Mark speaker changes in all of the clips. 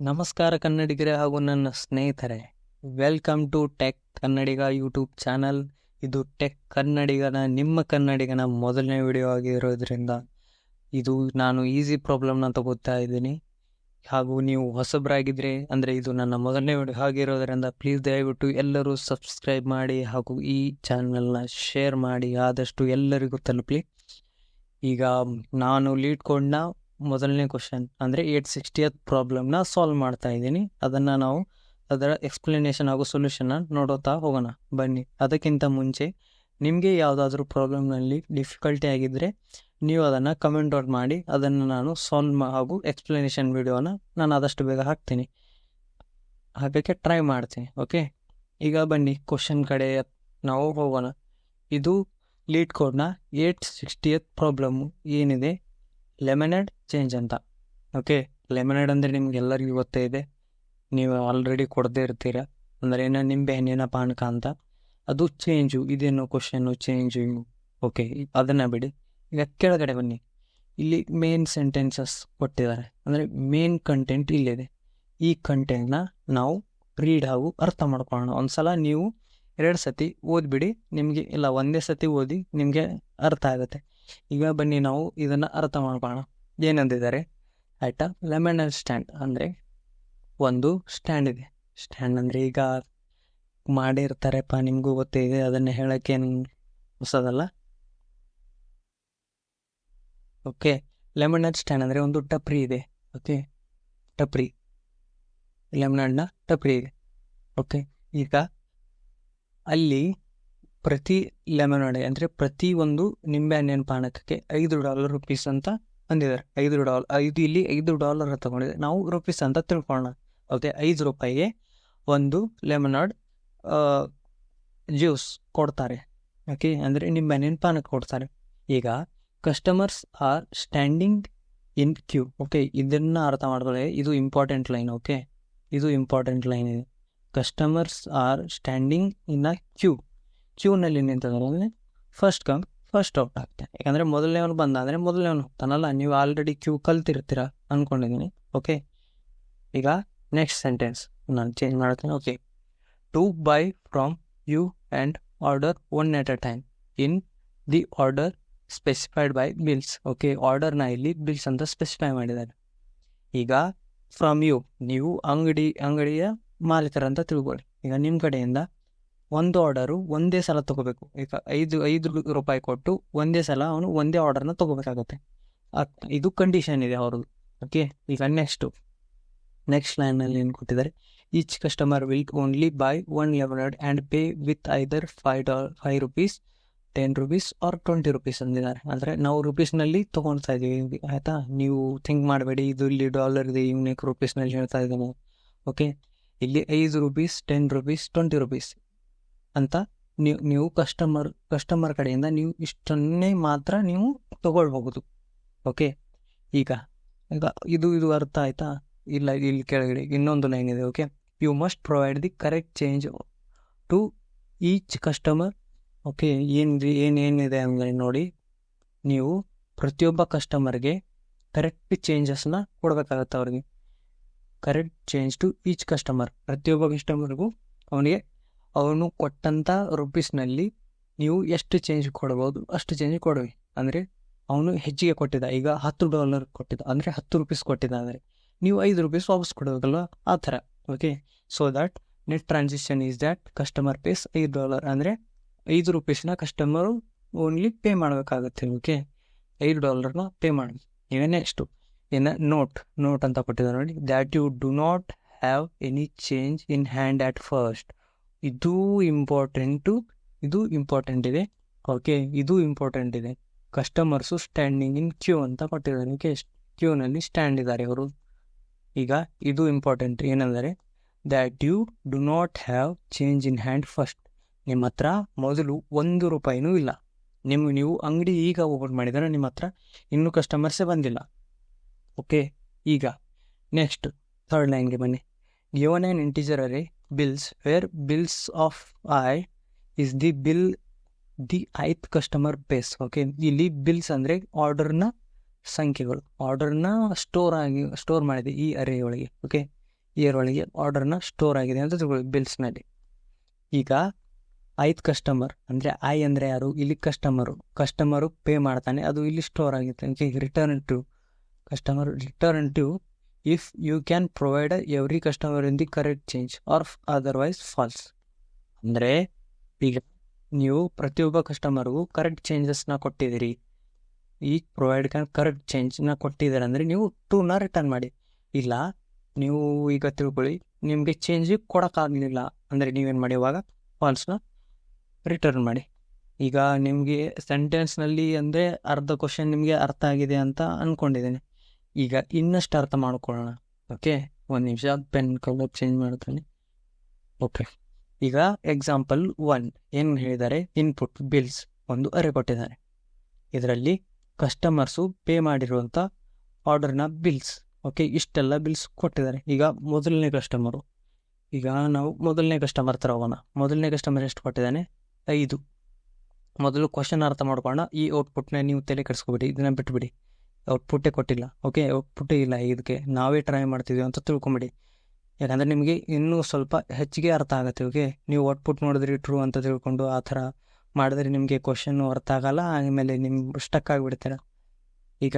Speaker 1: ನಮಸ್ಕಾರ ಕನ್ನಡಿಗರೇ ಹಾಗೂ ನನ್ನ ಸ್ನೇಹಿತರೆ. Welcome to tech Kannadiga YouTube channel ಇದು ಟೆಕ್ ಕನ್ನಡಿಗನ ನಿಮ್ಮ ಕನ್ನಡಿಗನ ಮೊದಲನೇ ವಿಡಿಯೋ ಆಗಿರೋದ್ರಿಂದ ಇದು ನಾನು ಈಸಿ ಪ್ರಾಬ್ಲಮ್ನ ತಗೋತಾ ಇದ್ದೀನಿ. ಹಾಗೂ ನೀವು ಹೊಸಬರಾಗಿದ್ದರೆ ಅಂದರೆ ಇದು ನನ್ನ ಮೊದಲನೇ ವಿಡಿಯೋ ಆಗಿರೋದ್ರಿಂದ ಪ್ಲೀಸ್ ದಯವಿಟ್ಟು ಎಲ್ಲರೂ ಸಬ್ಸ್ಕ್ರೈಬ್ ಮಾಡಿ ಹಾಗೂ ಈ ಚಾನಲ್ನ ಶೇರ್ ಮಾಡಿ. ಆದಷ್ಟು ಎಲ್ಲರಿಗೂ ತಲುಪಲಿ. ಈಗ ನಾನು ಲೀಡ್ ಕೋಡ್ನ ಮೊದಲನೇ ಕ್ವಶನ್ ಅಂದರೆ ಏಟ್ ಸಿಕ್ಸ್ಟಿಯತ್ ಪ್ರಾಬ್ಲಮ್ನ ಸಾಲ್ವ್ ಮಾಡ್ತಾ ಇದ್ದೀನಿ. ಅದನ್ನು ನಾವು ಅದರ ಎಕ್ಸ್ಪ್ಲನೇಷನ್ ಹಾಗೂ ಸೊಲ್ಯೂಷನ್ನ ನೋಡುತ್ತಾ ಹೋಗೋಣ. ಬನ್ನಿ. ಅದಕ್ಕಿಂತ ಮುಂಚೆ ನಿಮಗೆ ಯಾವುದಾದ್ರೂ ಪ್ರಾಬ್ಲಮ್ನಲ್ಲಿ ಡಿಫಿಕಲ್ಟಿ ಆಗಿದ್ದರೆ ನೀವು ಅದನ್ನು ಕಮೆಂಟ್ ಔಟ್ ಮಾಡಿ, ಅದನ್ನು ನಾನು ಸಾಲ್ವ್ ಹಾಗೂ ಎಕ್ಸ್ಪ್ಲನೇಷನ್ ವಿಡಿಯೋನ ನಾನು ಆದಷ್ಟು ಬೇಗ ಹಾಕ್ತೀನಿ. ಹಾಗಕ್ಕೆ ಟ್ರೈ ಮಾಡ್ತೀನಿ ಓಕೆ ಈಗ ಬನ್ನಿ ಕ್ವಶನ್ ಕಡೆ ನಾವು ಹೋಗೋಣ. ಇದು ಲೀಡ್ ಕೋಡ್ನ ಏಟ್ ಸಿಕ್ಸ್ಟಿಯತ್ ಪ್ರಾಬ್ಲಮ್ಮು ಏನಿದೆ? ಲೆಮನೆಡ್ ಚೇಂಜ್ ಅಂತ. ಓಕೆ ಲೆಮನೆಡ್ ಅಂದರೆ ನಿಮ್ಗೆ ಎಲ್ಲರಿಗೂ ಗೊತ್ತೇ ಇದೆ. ನೀವು ಆಲ್ರೆಡಿ ಕೊಡದೇ ಇರ್ತೀರ. ಅಂದರೆ ಏನೋ ನಿಂಬೆ ಹಣ್ಣಿನ ಪಾನಕ ಅಂತ. ಅದು ಚೇಂಜು ಇದೇನು ಕ್ವಶನ್ನು ಚೇಂಜು ಓಕೆ ಅದನ್ನು ಬಿಡಿ. ಈಗ ಕೆಳಗಡೆ ಬನ್ನಿ. ಇಲ್ಲಿ ಮೇನ್ ಸೆಂಟೆನ್ಸಸ್ ಕೊಟ್ಟಿದ್ದಾರೆ. ಅಂದರೆ ಮೇನ್ ಕಂಟೆಂಟ್ ಇಲ್ಲಿದೆ. ಈ ಕಂಟೆಂಟ್ನ ನಾವು ರೀಡ್ ಹಾಗೂ ಅರ್ಥ ಮಾಡ್ಕೊಳ್ಳೋಣ. ಒಂದ್ಸಲ ನೀವು ಎರಡು ಸತಿ ಓದ್ಬಿಡಿ. ನಿಮಗೆ, ಇಲ್ಲ, ಒಂದೇ ಸತಿ ಓದಿ ನಿಮಗೆ ಅರ್ಥ ಆಗುತ್ತೆ. ಈಗ ಬನ್ನಿ ನಾವು ಇದನ್ನು ಅರ್ಥ ಮಾಡ್ಕೊಳ್ಳೋಣ. ಏನಂದಿದ್ದಾರೆ? ಆಯ್ತಾ? ಲೆಮನ್ ಸ್ಟ್ಯಾಂಡ್ ಅಂದರೆ ಒಂದು ಸ್ಟ್ಯಾಂಡ್ ಇದೆ. ಸ್ಟ್ಯಾಂಡ್ ಅಂದರೆ ಈಗ ಮಾಡಿರ್ತಾರೆಪ್ಪ, ನಿಮಗೂ ಗೊತ್ತೇ ಇದೆ ಅದನ್ನು ಹೇಳೋಕ್ಕೇನು ಹೊಸದಲ್ಲ? ಓಕೆ ಲೆಮನ್ ಸ್ಟ್ಯಾಂಡ್ ಅಂದರೆ ಒಂದು ಟಪ್ರಿ ಇದೆ. ಓಕೆ ಟಪ್ರಿ. ಲೆಮನಡ್ನ ಟಪ್ರಿ ಇದೆ. ಓಕೆ ಈಗ ಅಲ್ಲಿ ಪ್ರತಿ ಲೆಮನಡೆ ಅಂದರೆ ಪ್ರತಿ ಒಂದು ನಿಂಬೆ ಹಣ್ಣಿನ ಪಾನಕಕ್ಕೆ ಐದು ಡಾಲರ್ ರುಪೀಸ್ ಅಂತ ಅಂದಿದ್ದಾರೆ ಐದು ಡಾಲರ್ ಐದು ಇಲ್ಲಿ ಐದು ಡಾಲರ್ ತಗೊಂಡಿದೆ. ನಾವು ರುಪೀಸ್ ಅಂತ ತಿಳ್ಕೊಳ್ಳೋಣ. ಓಕೆ, ಐದು ರೂಪಾಯಿಗೆ ಒಂದು ಲೆಮನಾಡ್ ಜ್ಯೂಸ್ ಕೊಡ್ತಾರೆ. ಓಕೆ, ಅಂದರೆ ನಿಂಬೆಹಣ್ಣಿನ ಪಾನಕ ಕೊಡ್ತಾರೆ. ಈಗ customers are standing in queue okay, ಇದನ್ನು ಅರ್ಥ ಮಾಡ್ಕೊಳ್ಳಿ. ಇದು ಇಂಪಾರ್ಟೆಂಟ್ ಲೈನ್ ಓಕೆ? ಇದು ಇಂಪಾರ್ಟೆಂಟ್ ಲೈನ್ ಇದೆ. Customers are standing in a queue ಕ್ಯೂನಲ್ಲಿ ನಿಂತಂದ್ರೆ ಫಸ್ಟ್ ಕಮ್ ಫಸ್ಟ್ ಔಟ್ ಆಗ್ತೇನೆ. ಯಾಕಂದರೆ ಮೊದಲನೇವನು ಬಂದ ಅಂದರೆ ಮೊದಲನೇವನು ಹೋಗ್ತಾನಲ್ಲ, ನೀವು ಆಲ್ರೆಡಿ ಕ್ಯೂ ಕಲ್ತಿರ್ತೀರ ಅಂದ್ಕೊಂಡಿದ್ದೀನಿ ಓಕೆ ಈಗ ನೆಕ್ಸ್ಟ್ ಸೆಂಟೆನ್ಸ್ ನಾನು ಚೇಂಜ್ ಮಾಡ್ತೀನಿ okay to buy from you and order one at a time in the order specified by bills okay ಆರ್ಡರ್ನ ಇಲ್ಲಿ ಬಿಲ್ಸ್ ಅಂತ ಸ್ಪೆಸಿಫೈ ಮಾಡಿದ್ದಾರೆ. ಈಗ ಫ್ರಮ್ ಯು ನೀವು ಅಂಗಡಿ, ಅಂಗಡಿಯ ಮಾಲೀಕರಂತ ತಿಳ್ಕೊಳ್ಳಿ. ಈಗ ನಿಮ್ಮ ಕಡೆಯಿಂದ ಒಂದು ಆರ್ಡರು ಒಂದೇ ಸಲ ತೊಗೋಬೇಕು. ಈಗ ಐದು ಐದು ರೂಪಾಯಿ ಕೊಟ್ಟು ಒಂದೇ ಸಲ ಅವನು ಒಂದೇ ಆರ್ಡರ್ನ ತೊಗೋಬೇಕಾಗುತ್ತೆ. ಇದು ಕಂಡೀಷನ್ ಇದೆ ಅವ್ರದ್ದು. ಓಕೆ ಈಗ ನೆಕ್ಸ್ಟು ನೆಕ್ಸ್ಟ್ ಲೈನಲ್ಲಿ ಏನು ಕೊಟ್ಟಿದ್ದಾರೆ? Each customer will only buy one lemonade and pay with either five dollar five rupees ten rupees or twenty rupees ಅಂದಿದ್ದಾರೆ. ಅಂದರೆ ನಾವು ರುಪೀಸ್ನಲ್ಲಿ ತೊಗೊಳ್ತಾ ಇದ್ದೀವಿ. ಆಯಿತಾ? ನೀವು ಥಿಂಕ್ ಮಾಡಬೇಡಿ. ಇದು ಇಲ್ಲಿ ಡಾಲರ್ ಇದೆ ಯೂನಿಕ್ ರುಪೀಸ್ನಲ್ಲಿ ಹೇಳ್ತಾ ಇದ್ದಾನೆ. ಓಕೆ ಇಲ್ಲಿ ಐದು rupees ten rupees twenty rupees ಅಂತ ನೀವು ನೀವು ಕಸ್ಟಮರ್ ಕಸ್ಟಮರ್ ಕಡೆಯಿಂದ ನೀವು ಇಷ್ಟನ್ನೇ ಮಾತ್ರ ನೀವು ತಗೊಳ್ಬಹುದು. ಓಕೆ ಈಗ ಈಗ ಇದು ಇದು ಅರ್ಥ ಆಯ್ತಾ? ಇಲ್ಲ, ಇಲ್ಲಿ ಕೆಳಗಡೆ ಇನ್ನೊಂದು ಲೈನ್ ಇದೆ okay you must provide the correct change to each customer okay ಏನು ಏನೇನಿದೆ ಅಂದರೆ ನೋಡಿ, ನೀವು ಪ್ರತಿಯೊಬ್ಬ ಕಸ್ಟಮರ್ಗೆ ಕರೆಕ್ಟ್ ಚೇಂಜಸ್ನ ಕೊಡಬೇಕಾಗತ್ತೆ ಅವ್ರಿಗೆ. Correct change to each customer ಪ್ರತಿಯೊಬ್ಬ ಕಸ್ಟಮರ್ಗೂ ಅವನಿಗೆ ಅವನು ಕೊಟ್ಟಂಥ ರುಪೀಸ್ನಲ್ಲಿ ನೀವು ಎಷ್ಟು ಚೇಂಜ್ ಕೊಡ್ಬೋದು, ಅಷ್ಟು ಚೇಂಜ್ ಕೊಡವಿ ಅಂದರೆ ಅವನು ಹೆಚ್ಚಿಗೆ ಕೊಟ್ಟಿದ್ದ, ಈಗ ಹತ್ತು ಡಾಲರ್ ಕೊಟ್ಟಿದ್ದ, ಅಂದರೆ ಹತ್ತು ರುಪೀಸ್ ಕೊಟ್ಟಿದ್ದ ಅಂದರೆ ನೀವು ಐದು ರುಪೀಸ್ ವಾಪಸ್ ಕೊಡಬೇಕಲ್ವ? ಆ ಥರ okay so that net transaction is that customer pays ಐದು ಡಾಲರ್ ಅಂದರೆ ಐದು ರುಪೀಸ್ನ ಕಸ್ಟಮರು ಓನ್ಲಿ ಪೇ ಮಾಡಬೇಕಾಗುತ್ತೆ ಓಕೆ ಐದು ಡಾಲರ್ನ ಪೇ ಮಾಡಿ. ಈಗ ನೆಕ್ಸ್ಟು ಇನ್ನು ನೋಟ್ ನೋಟ್ ಅಂತ ಕೊಟ್ಟಿದ್ದಾರೆ ನೋಡಿ. That you do not have any change in hand at first ಇದು ಇಂಪಾರ್ಟೆಂಟು ಇದು ಇಂಪಾರ್ಟೆಂಟ್ ಇದೆ. ಓಕೆ ಇದು ಇಂಪಾರ್ಟೆಂಟ್ ಇದೆ. ಕಸ್ಟಮರ್ಸು ಸ್ಟ್ಯಾಂಡಿಂಗ್ ಇನ್ ಕ್ಯೂ ಅಂತ ಕೊಟ್ಟಿದ್ದಾರೆ. ಓಕೆ ಕ್ಯೂನಲ್ಲಿ ಸ್ಟ್ಯಾಂಡ್ ಇದ್ದಾರೆ ಅವರು. ಈಗ ಇದು ಇಂಪಾರ್ಟೆಂಟ್ ಏನಂದರೆ that you do not have change in hand first ನಿಮ್ಮ ಹತ್ರ ಮೊದಲು ಒಂದು ರೂಪಾಯಿನೂ ಇಲ್ಲ. ನಿಮ್ಮ, ನೀವು ಅಂಗಡಿ ಈಗ ಓಪನ್ ಮಾಡಿದರೆ ನಿಮ್ಮ ಹತ್ರ ಇನ್ನೂ ಕಸ್ಟಮರ್ಸೇ ಬಂದಿಲ್ಲ. ಓಕೆ ಈಗ ನೆಕ್ಸ್ಟ್ ಥರ್ಡ್ ಲೈನ್ಗೆ ಬನ್ನಿ. Given an integer array bills where bills of i is the bill the ith customer pays okay ಇಲ್ಲಿ ಬಿಲ್ಸ್ ಅಂದರೆ ಆರ್ಡರ್ನ ಸಂಖ್ಯೆಗಳು ಆರ್ಡರ್ನ ಸ್ಟೋರ್ ಆಗಿ ಸ್ಟೋರ್ ಮಾಡಿದೆ ಈ ಅರೇ ಒಳಗೆ ಓಕೆ ಇಯರ್ ಒಳಗೆ ಆರ್ಡರ್ನ ಸ್ಟೋರ್ ಆಗಿದೆ ಅಂತ ತಿಳ್ಕೊಳ್ಳಿ ಬಿಲ್ಸ್ನಲ್ಲಿ ಈಗ ಐದು ಕಸ್ಟಮರ್ ಅಂದರೆ ಐ ಅಂದರೆ ಯಾರು? ಇಲ್ಲಿ ಕಸ್ಟಮರು ಕಸ್ಟಮರು ಪೇ ಮಾಡ್ತಾನೆ, ಅದು ಇಲ್ಲಿ ಸ್ಟೋರ್ ಆಗುತ್ತೆ return to customer return to if you can provide every customer in the correct change or otherwise false ಅಂದರೆ ಈಗ ನೀವು ಪ್ರತಿಯೊಬ್ಬ ಕಸ್ಟಮರ್ಗೂ ಕರೆಕ್ಟ್ ಚೇಂಜಸ್ನ ಕೊಟ್ಟಿದ್ದೀರಿ. ಈ ಪ್ರೊವೈಡ್ ಕ್ಯಾನ್ ಕರೆಕ್ಟ್ ಚೇಂಜ್ನ ಕೊಟ್ಟಿದ್ದೀರ ಅಂದರೆ ನೀವು ಟೂನ ರಿಟರ್ನ್ ಮಾಡಿ. ಇಲ್ಲ, ನೀವು ಈಗ ತಿಳ್ಕೊಳ್ಳಿ, ನಿಮಗೆ ಚೇಂಜ್ ಕೊಡೋಕ್ಕಾಗಲಿಲ್ಲ ಅಂದರೆ ನೀವೇನು ಮಾಡಿ ಇವಾಗ ಫಾಲ್ಸ್ನ ರಿಟರ್ನ್ ಮಾಡಿ. ಈಗ ನಿಮಗೆ ಸೆಂಟೆನ್ಸ್ನಲ್ಲಿ ಅಂದರೆ ಅರ್ಧ ಕ್ವಶನ್ ನಿಮಗೆ ಅರ್ಥ ಆಗಿದೆ ಅಂತ ಅಂದ್ಕೊಂಡಿದ್ದೀನಿ ಈಗ ಇನ್ನಷ್ಟು ಅರ್ಥ ಮಾಡ್ಕೊಳ್ಳೋಣ. ಓಕೆ ಒಂದು ನಿಮಿಷ ಪೆನ್ ಕಲರ್ ಚೇಂಜ್ ಮಾಡ್ತೀನಿ. ಓಕೆ ಈಗ ಎಕ್ಸಾಂಪಲ್ ಒನ್ ಏನು ಹೇಳಿದ್ದಾರೆ? ಇನ್ಪುಟ್ ಬಿಲ್ಸ್ ಒಂದು ಅರೆ ಕೊಟ್ಟಿದ್ದಾರೆ. ಇದರಲ್ಲಿ ಕಸ್ಟಮರ್ಸು ಪೇ ಮಾಡಿರುವಂಥ ಆರ್ಡರ್ನ ಬಿಲ್ಸ್ ಓಕೆ ಇಷ್ಟೆಲ್ಲ ಬಿಲ್ಸ್ ಕೊಟ್ಟಿದ್ದಾರೆ. ಈಗ ಮೊದಲನೇ ಕಸ್ಟಮರು ಈಗ ನಾವು ಮೊದಲನೇ ಕಸ್ಟಮರ್ ಥರ ಹೋಗೋಣ. ಮೊದಲನೇ ಕಸ್ಟಮರ್ ಎಷ್ಟು ಕೊಟ್ಟಿದ್ದಾನೆ? ಐದು. ಮೊದಲು ಕ್ವಶನ್ ಅರ್ಥ ಮಾಡ್ಕೊಳ್ಳೋಣ. ಈ ಔಟ್ಪುಟ್ನ ನೀವು ತಲೆ ಕೆಡಿಸ್ಕೊಬಿಡಿ. ಇದನ್ನ ಬಿಟ್ಬಿಡಿ. ಔಟ್ಪುಟ್ಟೇ ಕೊಟ್ಟಿಲ್ಲ. ಓಕೆ ಔಟ್ಪುಟ್ಟೇ ಇಲ್ಲ ಇದಕ್ಕೆ ನಾವೇ ಟ್ರೈ ಮಾಡ್ತಿದ್ದೀವಿ ಅಂತ ತಿಳ್ಕೊಂಬಿಡಿ. ಯಾಕಂದರೆ ನಿಮಗೆ ಇನ್ನೂ ಸ್ವಲ್ಪ ಹೆಚ್ಚಿಗೆ ಅರ್ಥ ಆಗುತ್ತೆ, ಓಕೆ? ನೀವು ಔಟ್ಪುಟ್ ನೋಡಿದ್ರಿ ಟ್ರೂ ಅಂತ ತಿಳ್ಕೊಂಡು ಆ ಥರ ಮಾಡಿದ್ರೆ ನಿಮಗೆ ಕ್ವಶನ್ನು ಅರ್ಥ ಆಗಲ್ಲ ಆಮೇಲೆ ನಿಮ್ಮ ಸ್ಟಕ್ ಆಗಿಬಿಡ್ತೀರ? ಈಗ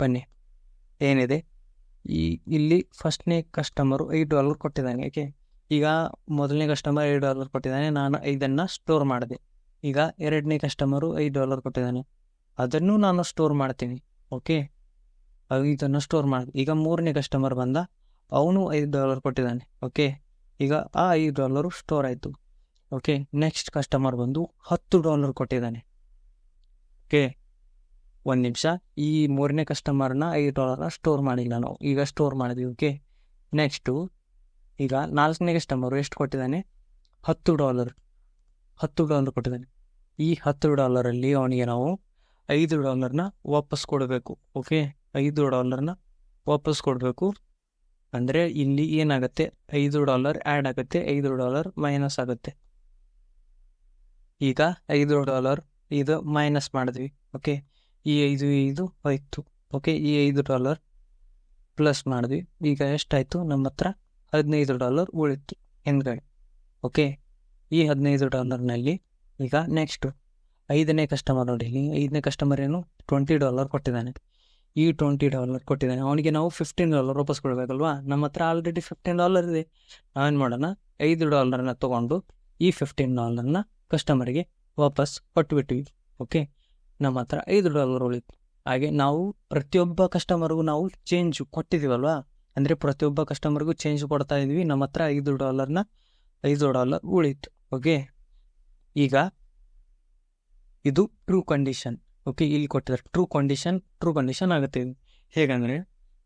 Speaker 1: ಬನ್ನಿ. ಏನಿದೆ? ಈ, ಇಲ್ಲಿ ಫಸ್ಟ್ನೇ ಕಸ್ಟಮರು ಐದು ಡಾಲರ್ ಕೊಟ್ಟಿದ್ದಾನೆ, ಓಕೆ? ಈಗ ಮೊದಲನೇ ಕಸ್ಟಮರ್ ಐದು ಡಾಲರ್ ಕೊಟ್ಟಿದ್ದಾನೆ, ನಾನು ಇದನ್ನು ಸ್ಟೋರ್ ಮಾಡಿದೆ. ಈಗ ಎರಡನೇ ಕಸ್ಟಮರು ಐದು ಡಾಲರ್ ಕೊಟ್ಟಿದ್ದಾನೆ. ಅದನ್ನು ನಾನು ಸ್ಟೋರ್ ಮಾಡ್ತೀನಿ. ಓಕೆ. ಇದನ್ನು ಸ್ಟೋರ್ ಮಾಡಿ. ಈಗ ಮೂರನೇ ಕಸ್ಟಮರ್ ಬಂದ. ಅವನು ಐದು ಡಾಲರ್ ಕೊಟ್ಟಿದ್ದಾನೆ. ಓಕೆ. ಈಗ ಆ ಐದು ಡಾಲರು ಸ್ಟೋರ್ ಆಯಿತು. ಓಕೆ. ನೆಕ್ಸ್ಟ್ ಕಸ್ಟಮರ್ ಬಂದು ಹತ್ತು ಡಾಲರ್ ಕೊಟ್ಟಿದ್ದಾನೆ. ಓಕೆ. ಒಂದು ನಿಮಿಷ. ಈ ಮೂರನೇ ಕಸ್ಟಮರ್ನ ಐದು ಡಾಲರ್ನ ಸ್ಟೋರ್ ಮಾಡಿಲ್ಲ ನಾವು. ಈಗ ಸ್ಟೋರ್ ಮಾಡಿದ್ವಿ. ಓಕೆ. ನೆಕ್ಸ್ಟು ಈಗ ನಾಲ್ಕನೇ ಕಸ್ಟಮರು ಎಷ್ಟು ಕೊಟ್ಟಿದ್ದಾನೆ? ಹತ್ತು ಡಾಲರ್ ಹತ್ತು ಡಾಲರ್ ಕೊಟ್ಟಿದ್ದಾನೆ. ಈ ಹತ್ತು ಡಾಲರಲ್ಲಿ ಅವನಿಗೆ ನಾವು ಐದು ಡಾಲರ್ನ ವಾಪಸ್ ಕೊಡಬೇಕು, ಓಕೆ? ಐದು ಡಾಲರ್ನ ವಾಪಸ್ ಕೊಡಬೇಕು. ಅಂದರೆ ಇಲ್ಲಿ ಏನಾಗುತ್ತೆ? ಐದು ಡಾಲರ್ ಆ್ಯಡ್ ಆಗುತ್ತೆ, ಐದು ಡಾಲರ್ ಮೈನಸ್ ಆಗುತ್ತೆ. ಈಗ ಐದು ಡಾಲರ್ ಇದು ಮೈನಸ್ ಮಾಡಿದ್ವಿ, ಓಕೆ? ಈ ಐದು ಐದು ಆಯಿತು ಓಕೆ? ಈ ಐದು ಡಾಲರ್ ಪ್ಲಸ್ ಮಾಡಿದ್ವಿ, ಈಗ ಎಷ್ಟಾಯಿತು? ನಮ್ಮ ಹತ್ರ ಹದಿನೈದು ಡಾಲರ್ ಉಳಿತು, ಹಿಂದ್ಗಡೆ, ಓಕೆ? ಈ ಹದಿನೈದು ಡಾಲರ್ನಲ್ಲಿ ಈಗ ನೆಕ್ಸ್ಟು ಐದನೇ ಕಸ್ಟಮರ್ ನೋಡಿ ಇಲ್ಲಿ ಐದನೇ ಕಸ್ಟಮರ್ ಏನು ಟ್ವೆಂಟಿ ಡಾಲರ್ ಕೊಟ್ಟಿದ್ದಾನೆ. ಈ ಟ್ವೆಂಟಿ ಡಾಲರ್ ಕೊಟ್ಟಿದ್ದಾನೆ. ಅವನಿಗೆ ನಾವು ಫಿಫ್ಟೀನ್ ಡಾಲರ್ ವಾಪಸ್ ಕೊಡಬೇಕಲ್ವಾ? ನಮ್ಮ ಹತ್ರ ಆಲ್ರೆಡಿ ಫಿಫ್ಟೀನ್ ಡಾಲರ್ ಇದೆ. ನಾವೇನು ಮಾಡೋಣ? ಐದು ಡಾಲರ್ನ ತೊಗೊಂಡು ಈ ಫಿಫ್ಟೀನ್ ಡಾಲರ್ನ ಕಸ್ಟಮರಿಗೆ ವಾಪಸ್ ಕೊಟ್ಬಿಟ್ವಿ. ಓಕೆ ನಮ್ಮ ಹತ್ರ ಐದು ಡಾಲರ್ ಉಳಿತು. ಹಾಗೆ ನಾವು ಪ್ರತಿಯೊಬ್ಬ ಕಸ್ಟಮರ್ಗೂ ನಾವು ಚೇಂಜ್ ಕೊಟ್ಟಿದ್ದೀವಲ್ವಾ ಅಂದರೆ ಪ್ರತಿಯೊಬ್ಬ ಕಸ್ಟಮರ್ಗೂ ಚೇಂಜ್ ಕೊಡ್ತಾ ಇದ್ವಿ. ನಮ್ಮ ಹತ್ರ ಐದು ಡಾಲರ್ನ ಐದು ಡಾಲರ್ ಉಳಿತು. ಓಕೆ ಈಗ ಇದು ಟ್ರೂ ಕಂಡೀಷನ್ ಓಕೆ ಇಲ್ಲಿ ಕೊಟ್ಟಿದ್ದಾರೆ ಟ್ರೂ ಕಂಡೀಷನ್ ಟ್ರೂ ಕಂಡೀಷನ್ ಆಗುತ್ತೆ ಇದು. ಹೇಗಂದರೆ,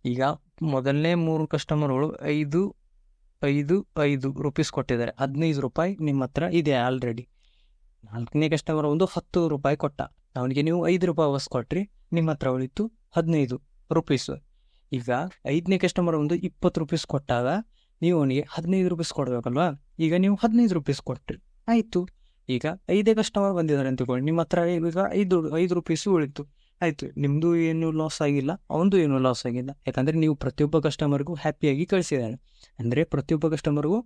Speaker 1: ಈಗ ಮೊದಲನೇ ಮೂರು ಕಸ್ಟಮರ್ಗಳು ಐದು ಐದು ಐದು ರುಪೀಸ್ ಕೊಟ್ಟಿದ್ದಾರೆ. ಹದಿನೈದು ರೂಪಾಯಿ ನಿಮ್ಮ ಹತ್ರ ಇದೆ ಆಲ್ರೆಡಿ ನಾಲ್ಕನೇ ಕಸ್ಟಮರ್ ಒಂದು ಹತ್ತು ರೂಪಾಯಿ ಕೊಟ್ಟ. ಅವನಿಗೆ ನೀವು ಐದು ರೂಪಾಯಿ ವಾಪಸ್ ಕೊಟ್ರಿ, ನಿಮ್ಮ ಹತ್ರ ಉಳಿತು ಹದಿನೈದು ರುಪೀಸ್ ಈಗ ಐದನೇ ಕಸ್ಟಮರ್ ಒಂದು ಇಪ್ಪತ್ತು ರುಪೀಸ್ ಕೊಟ್ಟಾಗ, ನೀವು ಅವನಿಗೆ ಹದಿನೈದು ರುಪೀಸ್ ಕೊಡಬೇಕಲ್ವಾ? ಈಗ ನೀವು ಹದಿನೈದು ರುಪೀಸ್ ಕೊಟ್ರಿ. ಆಯಿತು. ಈಗ ಐದೇ ಕಸ್ಟಮರ್ ಬಂದಿದ್ದಾರೆ ಅಂತ ತಿಳ್ಕೊಳ್ಳಿ ನಿಮ್ಮ ಹತ್ರ ಈಗ ಐದು ಐದು ರುಪೀಸು ಉಳಿತು. ಆಯಿತು ನಿಮ್ಮದು ಏನು ಲಾಸ್ ಆಗಿಲ್ಲ, ಅವನದು ಏನು ಲಾಸ್ ಆಗಿಲ್ಲ. ಯಾಕಂದರೆ ನೀವು ಪ್ರತಿಯೊಬ್ಬ ಕಸ್ಟಮರ್ಗೂ ಹ್ಯಾಪಿಯಾಗಿ ಕಳಿಸಿದ್ದಾನೆ ಅಂದರೆ ಪ್ರತಿಯೊಬ್ಬ ಕಸ್ಟಮರ್ಗೂ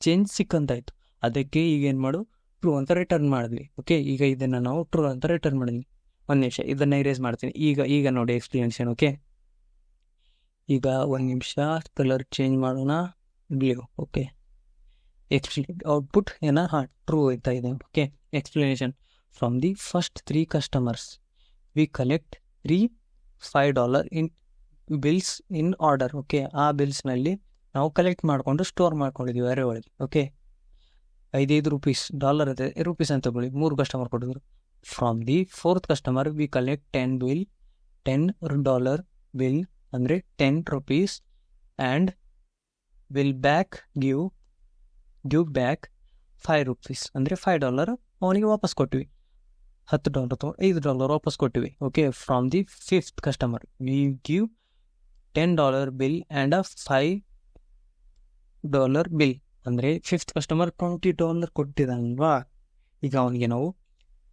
Speaker 1: ಚೇಂಜ್ ಸಿಕ್ಕಂತಾಯಿತು. ಅದಕ್ಕೆ ಈಗ ಏನು ಮಾಡು ಟ್ರೂ ಅಂತ ರಿಟರ್ನ್ ಮಾಡಿದ್ವಿ. ಓಕೆ ಈಗ ಇದನ್ನು ನಾವು ಟ್ರೂ ಅಂತ ರಿಟರ್ನ್ ಮಾಡಿದ್ವಿ. ಒಂದು ನಿಮಿಷ, ಇದನ್ನು ಇರೇಸ್ ಮಾಡ್ತೀನಿ. ಈಗ ಈಗ ನೋಡಿ ಎಕ್ಸ್ಪ್ಲನೇಷನ್ ಓಕೆ ಈಗ ಒಂದು ನಿಮಿಷ ಕಲರ್ ಚೇಂಜ್ ಮಾಡೋಣ. ಬ್ಲೂ ಓಕೆ ಎಕ್ಸ್ಪ್ಲೇ ಔಟ್ಪುಟ್ ಏನ? ಹಾಂ ಟ್ರೂ ಹೋಯ್ತಾ ಇದೆ. Okay explanation from the first three customers we collect three five dollar in bills in order okay ಆ ಬಿಲ್ಸ್ನಲ್ಲಿ ನಾವು ಕಲೆಕ್ಟ್ ಮಾಡಿಕೊಂಡು ಸ್ಟೋರ್ ಮಾಡ್ಕೊಂಡಿದ್ದೀವಿ ಅರೆ ಒಳಗೆ. ಓಕೆ ಐದೈದು ರುಪೀಸ್ ಡಾಲರ್ ಅದೇ ರುಪೀಸ್ ಅಂತ ತಗೊಳ್ಳಿ. ಮೂರು ಕಸ್ಟಮರ್ ಕೊಟ್ಟಿದ್ರು. From the fourth customer we collect ten bill ten dollar bill ಅಂದರೆ ten rupees and will back give give back five rupees ಅಂದರೆ ಫೈವ್ ಡಾಲರ್ ಅವನಿಗೆ ವಾಪಸ್ ಕೊಟ್ವಿ. ಹತ್ತು ಡಾಲರ್ ಅಥವಾ ಐದು ಡಾಲರ್ ವಾಪಸ್ ಕೊಟ್ಟಿವಿ okay from the fifth customer we give ten dollar bill and a five dollar bill ಅಂದರೆ ಫಿಫ್ತ್ ಕಸ್ಟಮರ್ ಟ್ವೆಂಟಿ ಡಾಲರ್ ಕೊಟ್ಟಿದ್ದಾನಲ್ವಾ ಈಗ ಅವನಿಗೆ ನಾವು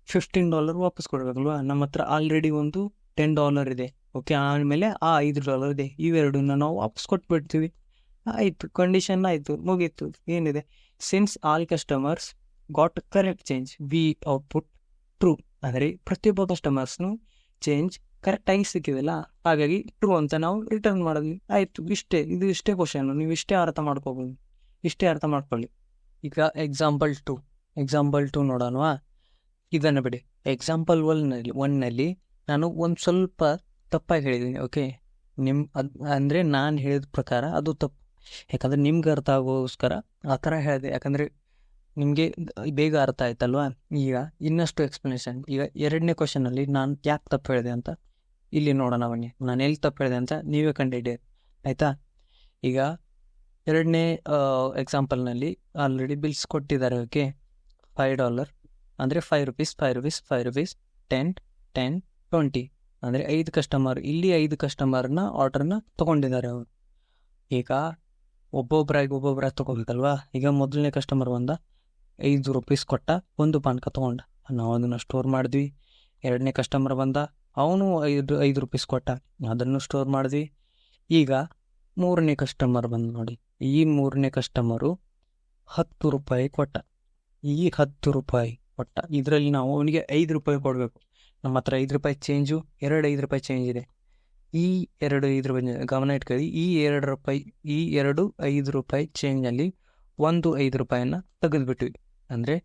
Speaker 1: ಫಿಫ್ಟೀನ್ ಡಾಲರ್ ವಾಪಸ್ ಕೊಡಬೇಕಲ್ವಾ? ನಮ್ಮ ಹತ್ರ ಆಲ್ರೆಡಿ ಒಂದು ಟೆನ್ ಡಾಲರ್ ಇದೆ. ಓಕೆ ಆಮೇಲೆ ಆ ಐದು ಡಾಲರ್ ಇದೆ. ಇವೆರಡನ್ನ ನಾವು ವಾಪಸ್ ಕೊಟ್ಬಿಡ್ತೀವಿ. ಆಯಿತು ಕಂಡೀಷನ್ ಆಯಿತು, ಮುಗೀತು, ಏನಿದೆ? Since all customers got correct change we output true ಅಂದರೆ ಪ್ರತಿಯೊಬ್ಬ ಕಸ್ಟಮರ್ಸ್ನು ಚೇಂಜ್ ಕರೆಕ್ಟಾಗಿ ಸಿಕ್ಕಿದಿಲ್ಲ. ಹಾಗಾಗಿ ಟ್ರೂ ಅಂತ ನಾವು ರಿಟರ್ನ್ ಮಾಡಿದ್ವಿ ಆಯಿತು. ಇಷ್ಟೇ, ಇದು ಇಷ್ಟೇ ಕ್ವಶನ್ ನೀವು ಇಷ್ಟೇ ಅರ್ಥ ಮಾಡ್ಕೋಬೋದು. ಇಷ್ಟೇ ಅರ್ಥ ಮಾಡ್ಕೊಳ್ಳಿ. ಈಗ ಎಕ್ಸಾಂಪಲ್ ಟು ಎಕ್ಸಾಂಪಲ್ ಟು ನೋಡೋಣವಾ ಇದನ್ನು ಬಿಡಿ. ಎಕ್ಸಾಂಪಲ್ ಒನ್ನಲ್ಲಿ ಒನ್ನಲ್ಲಿ ನಾನು ಒಂದು ಸ್ವಲ್ಪ ತಪ್ಪಾಗಿ ಹೇಳಿದ್ದೀನಿ ಓಕೆ ನಿಮ್ಮ ಅದು, ಅಂದರೆ ನಾನು ಹೇಳಿದ ಪ್ರಕಾರ ಅದು ತಪ್ಪು. ಯಾಕಂದರೆ ನಿಮ್ಗೆ ಅರ್ಥ ಆಗೋಸ್ಕರ ಆ ಥರ ಹೇಳಿದೆ. ಯಾಕಂದರೆ ನಿಮಗೆ ಬೇಗ ಅರ್ಥ ಆಯ್ತಲ್ವಾ? ಈಗ ಇನ್ನಷ್ಟು ಎಕ್ಸ್ಪ್ಲನೇಷನ್ ಈಗ ಎರಡನೇ ಕ್ವಶನಲ್ಲಿ ನಾನು ಯಾಕೆ ತಪ್ಪು ಹೇಳಿದೆ ಅಂತ ಇಲ್ಲಿ ನೋಡೋಣ ಬನ್ನಿ. ನಾನು ಎಲ್ಲಿ ತಪ್ಪು ಹೇಳಿದೆ ಅಂತ ನೀವೇ ಕಂಡಿಡಿ ಆಯಿತಾ? ಈಗ ಎರಡನೇ ಎಕ್ಸಾಂಪಲ್ನಲ್ಲಿ ಆಲ್ರೆಡಿ ಬಿಲ್ಸ್ ಕೊಟ್ಟಿದ್ದಾರೆ ಓಕೆ? ಫೈವ್ ಡಾಲರ್ ಅಂದರೆ five rupees five rupees five rupees ten ten twenty ಅಂದರೆ ಐದು ಕಸ್ಟಮರ್ ಇಲ್ಲಿ ಐದು ಕಸ್ಟಮರ್ನ ಆರ್ಡರ್ನ ತೊಗೊಂಡಿದ್ದಾರೆ ಅವರು. ಈಗ ಒಬ್ಬೊಬ್ಬರಾಗಿ ಒಬ್ಬೊಬ್ಬರಾಗಿ ತೊಗೋಬೇಕಲ್ವಾ? ಈಗ ಮೊದಲನೇ ಕಸ್ಟಮರ್ ಬಂದ, ಐದು ರುಪೀಸ್ ಕೊಟ್ಟ, ಒಂದು ಪಾನಕ ತೊಗೊಂಡ. ನಾವು ಅದನ್ನು ಸ್ಟೋರ್ ಮಾಡಿದ್ವಿ. ಎರಡನೇ ಕಸ್ಟಮರ್ ಬಂದ, ಅವನು ಐದು ಐದು ರುಪೀಸ್ ಕೊಟ್ಟ. ಅದನ್ನು ಸ್ಟೋರ್ ಮಾಡಿದ್ವಿ. ಈಗ ಮೂರನೇ ಕಸ್ಟಮರ್ ಬಂದು ನೋಡಿ. ಈ ಮೂರನೇ ಕಸ್ಟಮರು ಹತ್ತು ರೂಪಾಯಿ ಕೊಟ್ಟ. ಈ ಹತ್ತು ರೂಪಾಯಿ ಕೊಟ್ಟ. ಇದರಲ್ಲಿ ನಾವು ಅವನಿಗೆ ಐದು ರೂಪಾಯಿ ಕೊಡಬೇಕು. ನಮ್ಮ ಹತ್ರ ಐದು ರೂಪಾಯಿ ಚೇಂಜು ಎರಡು ಐದು ರೂಪಾಯಿ ಚೇಂಜ್ ಇದೆ. ಈ ಎರಡು ಐದು ರೂಪಾಯಿ ಗಮನ ಇಟ್ಕೊಳ್ಳಿ. ಈ ಎರಡು ರೂಪಾಯಿ, ಈ ಎರಡು ಐದು ರೂಪಾಯಿ ಚೇಂಜಲ್ಲಿ ಒಂದು ಐದು ರೂಪಾಯಿಯನ್ನು ತೆಗೆದುಬಿಟ್ವಿ. ಅಂದರೆ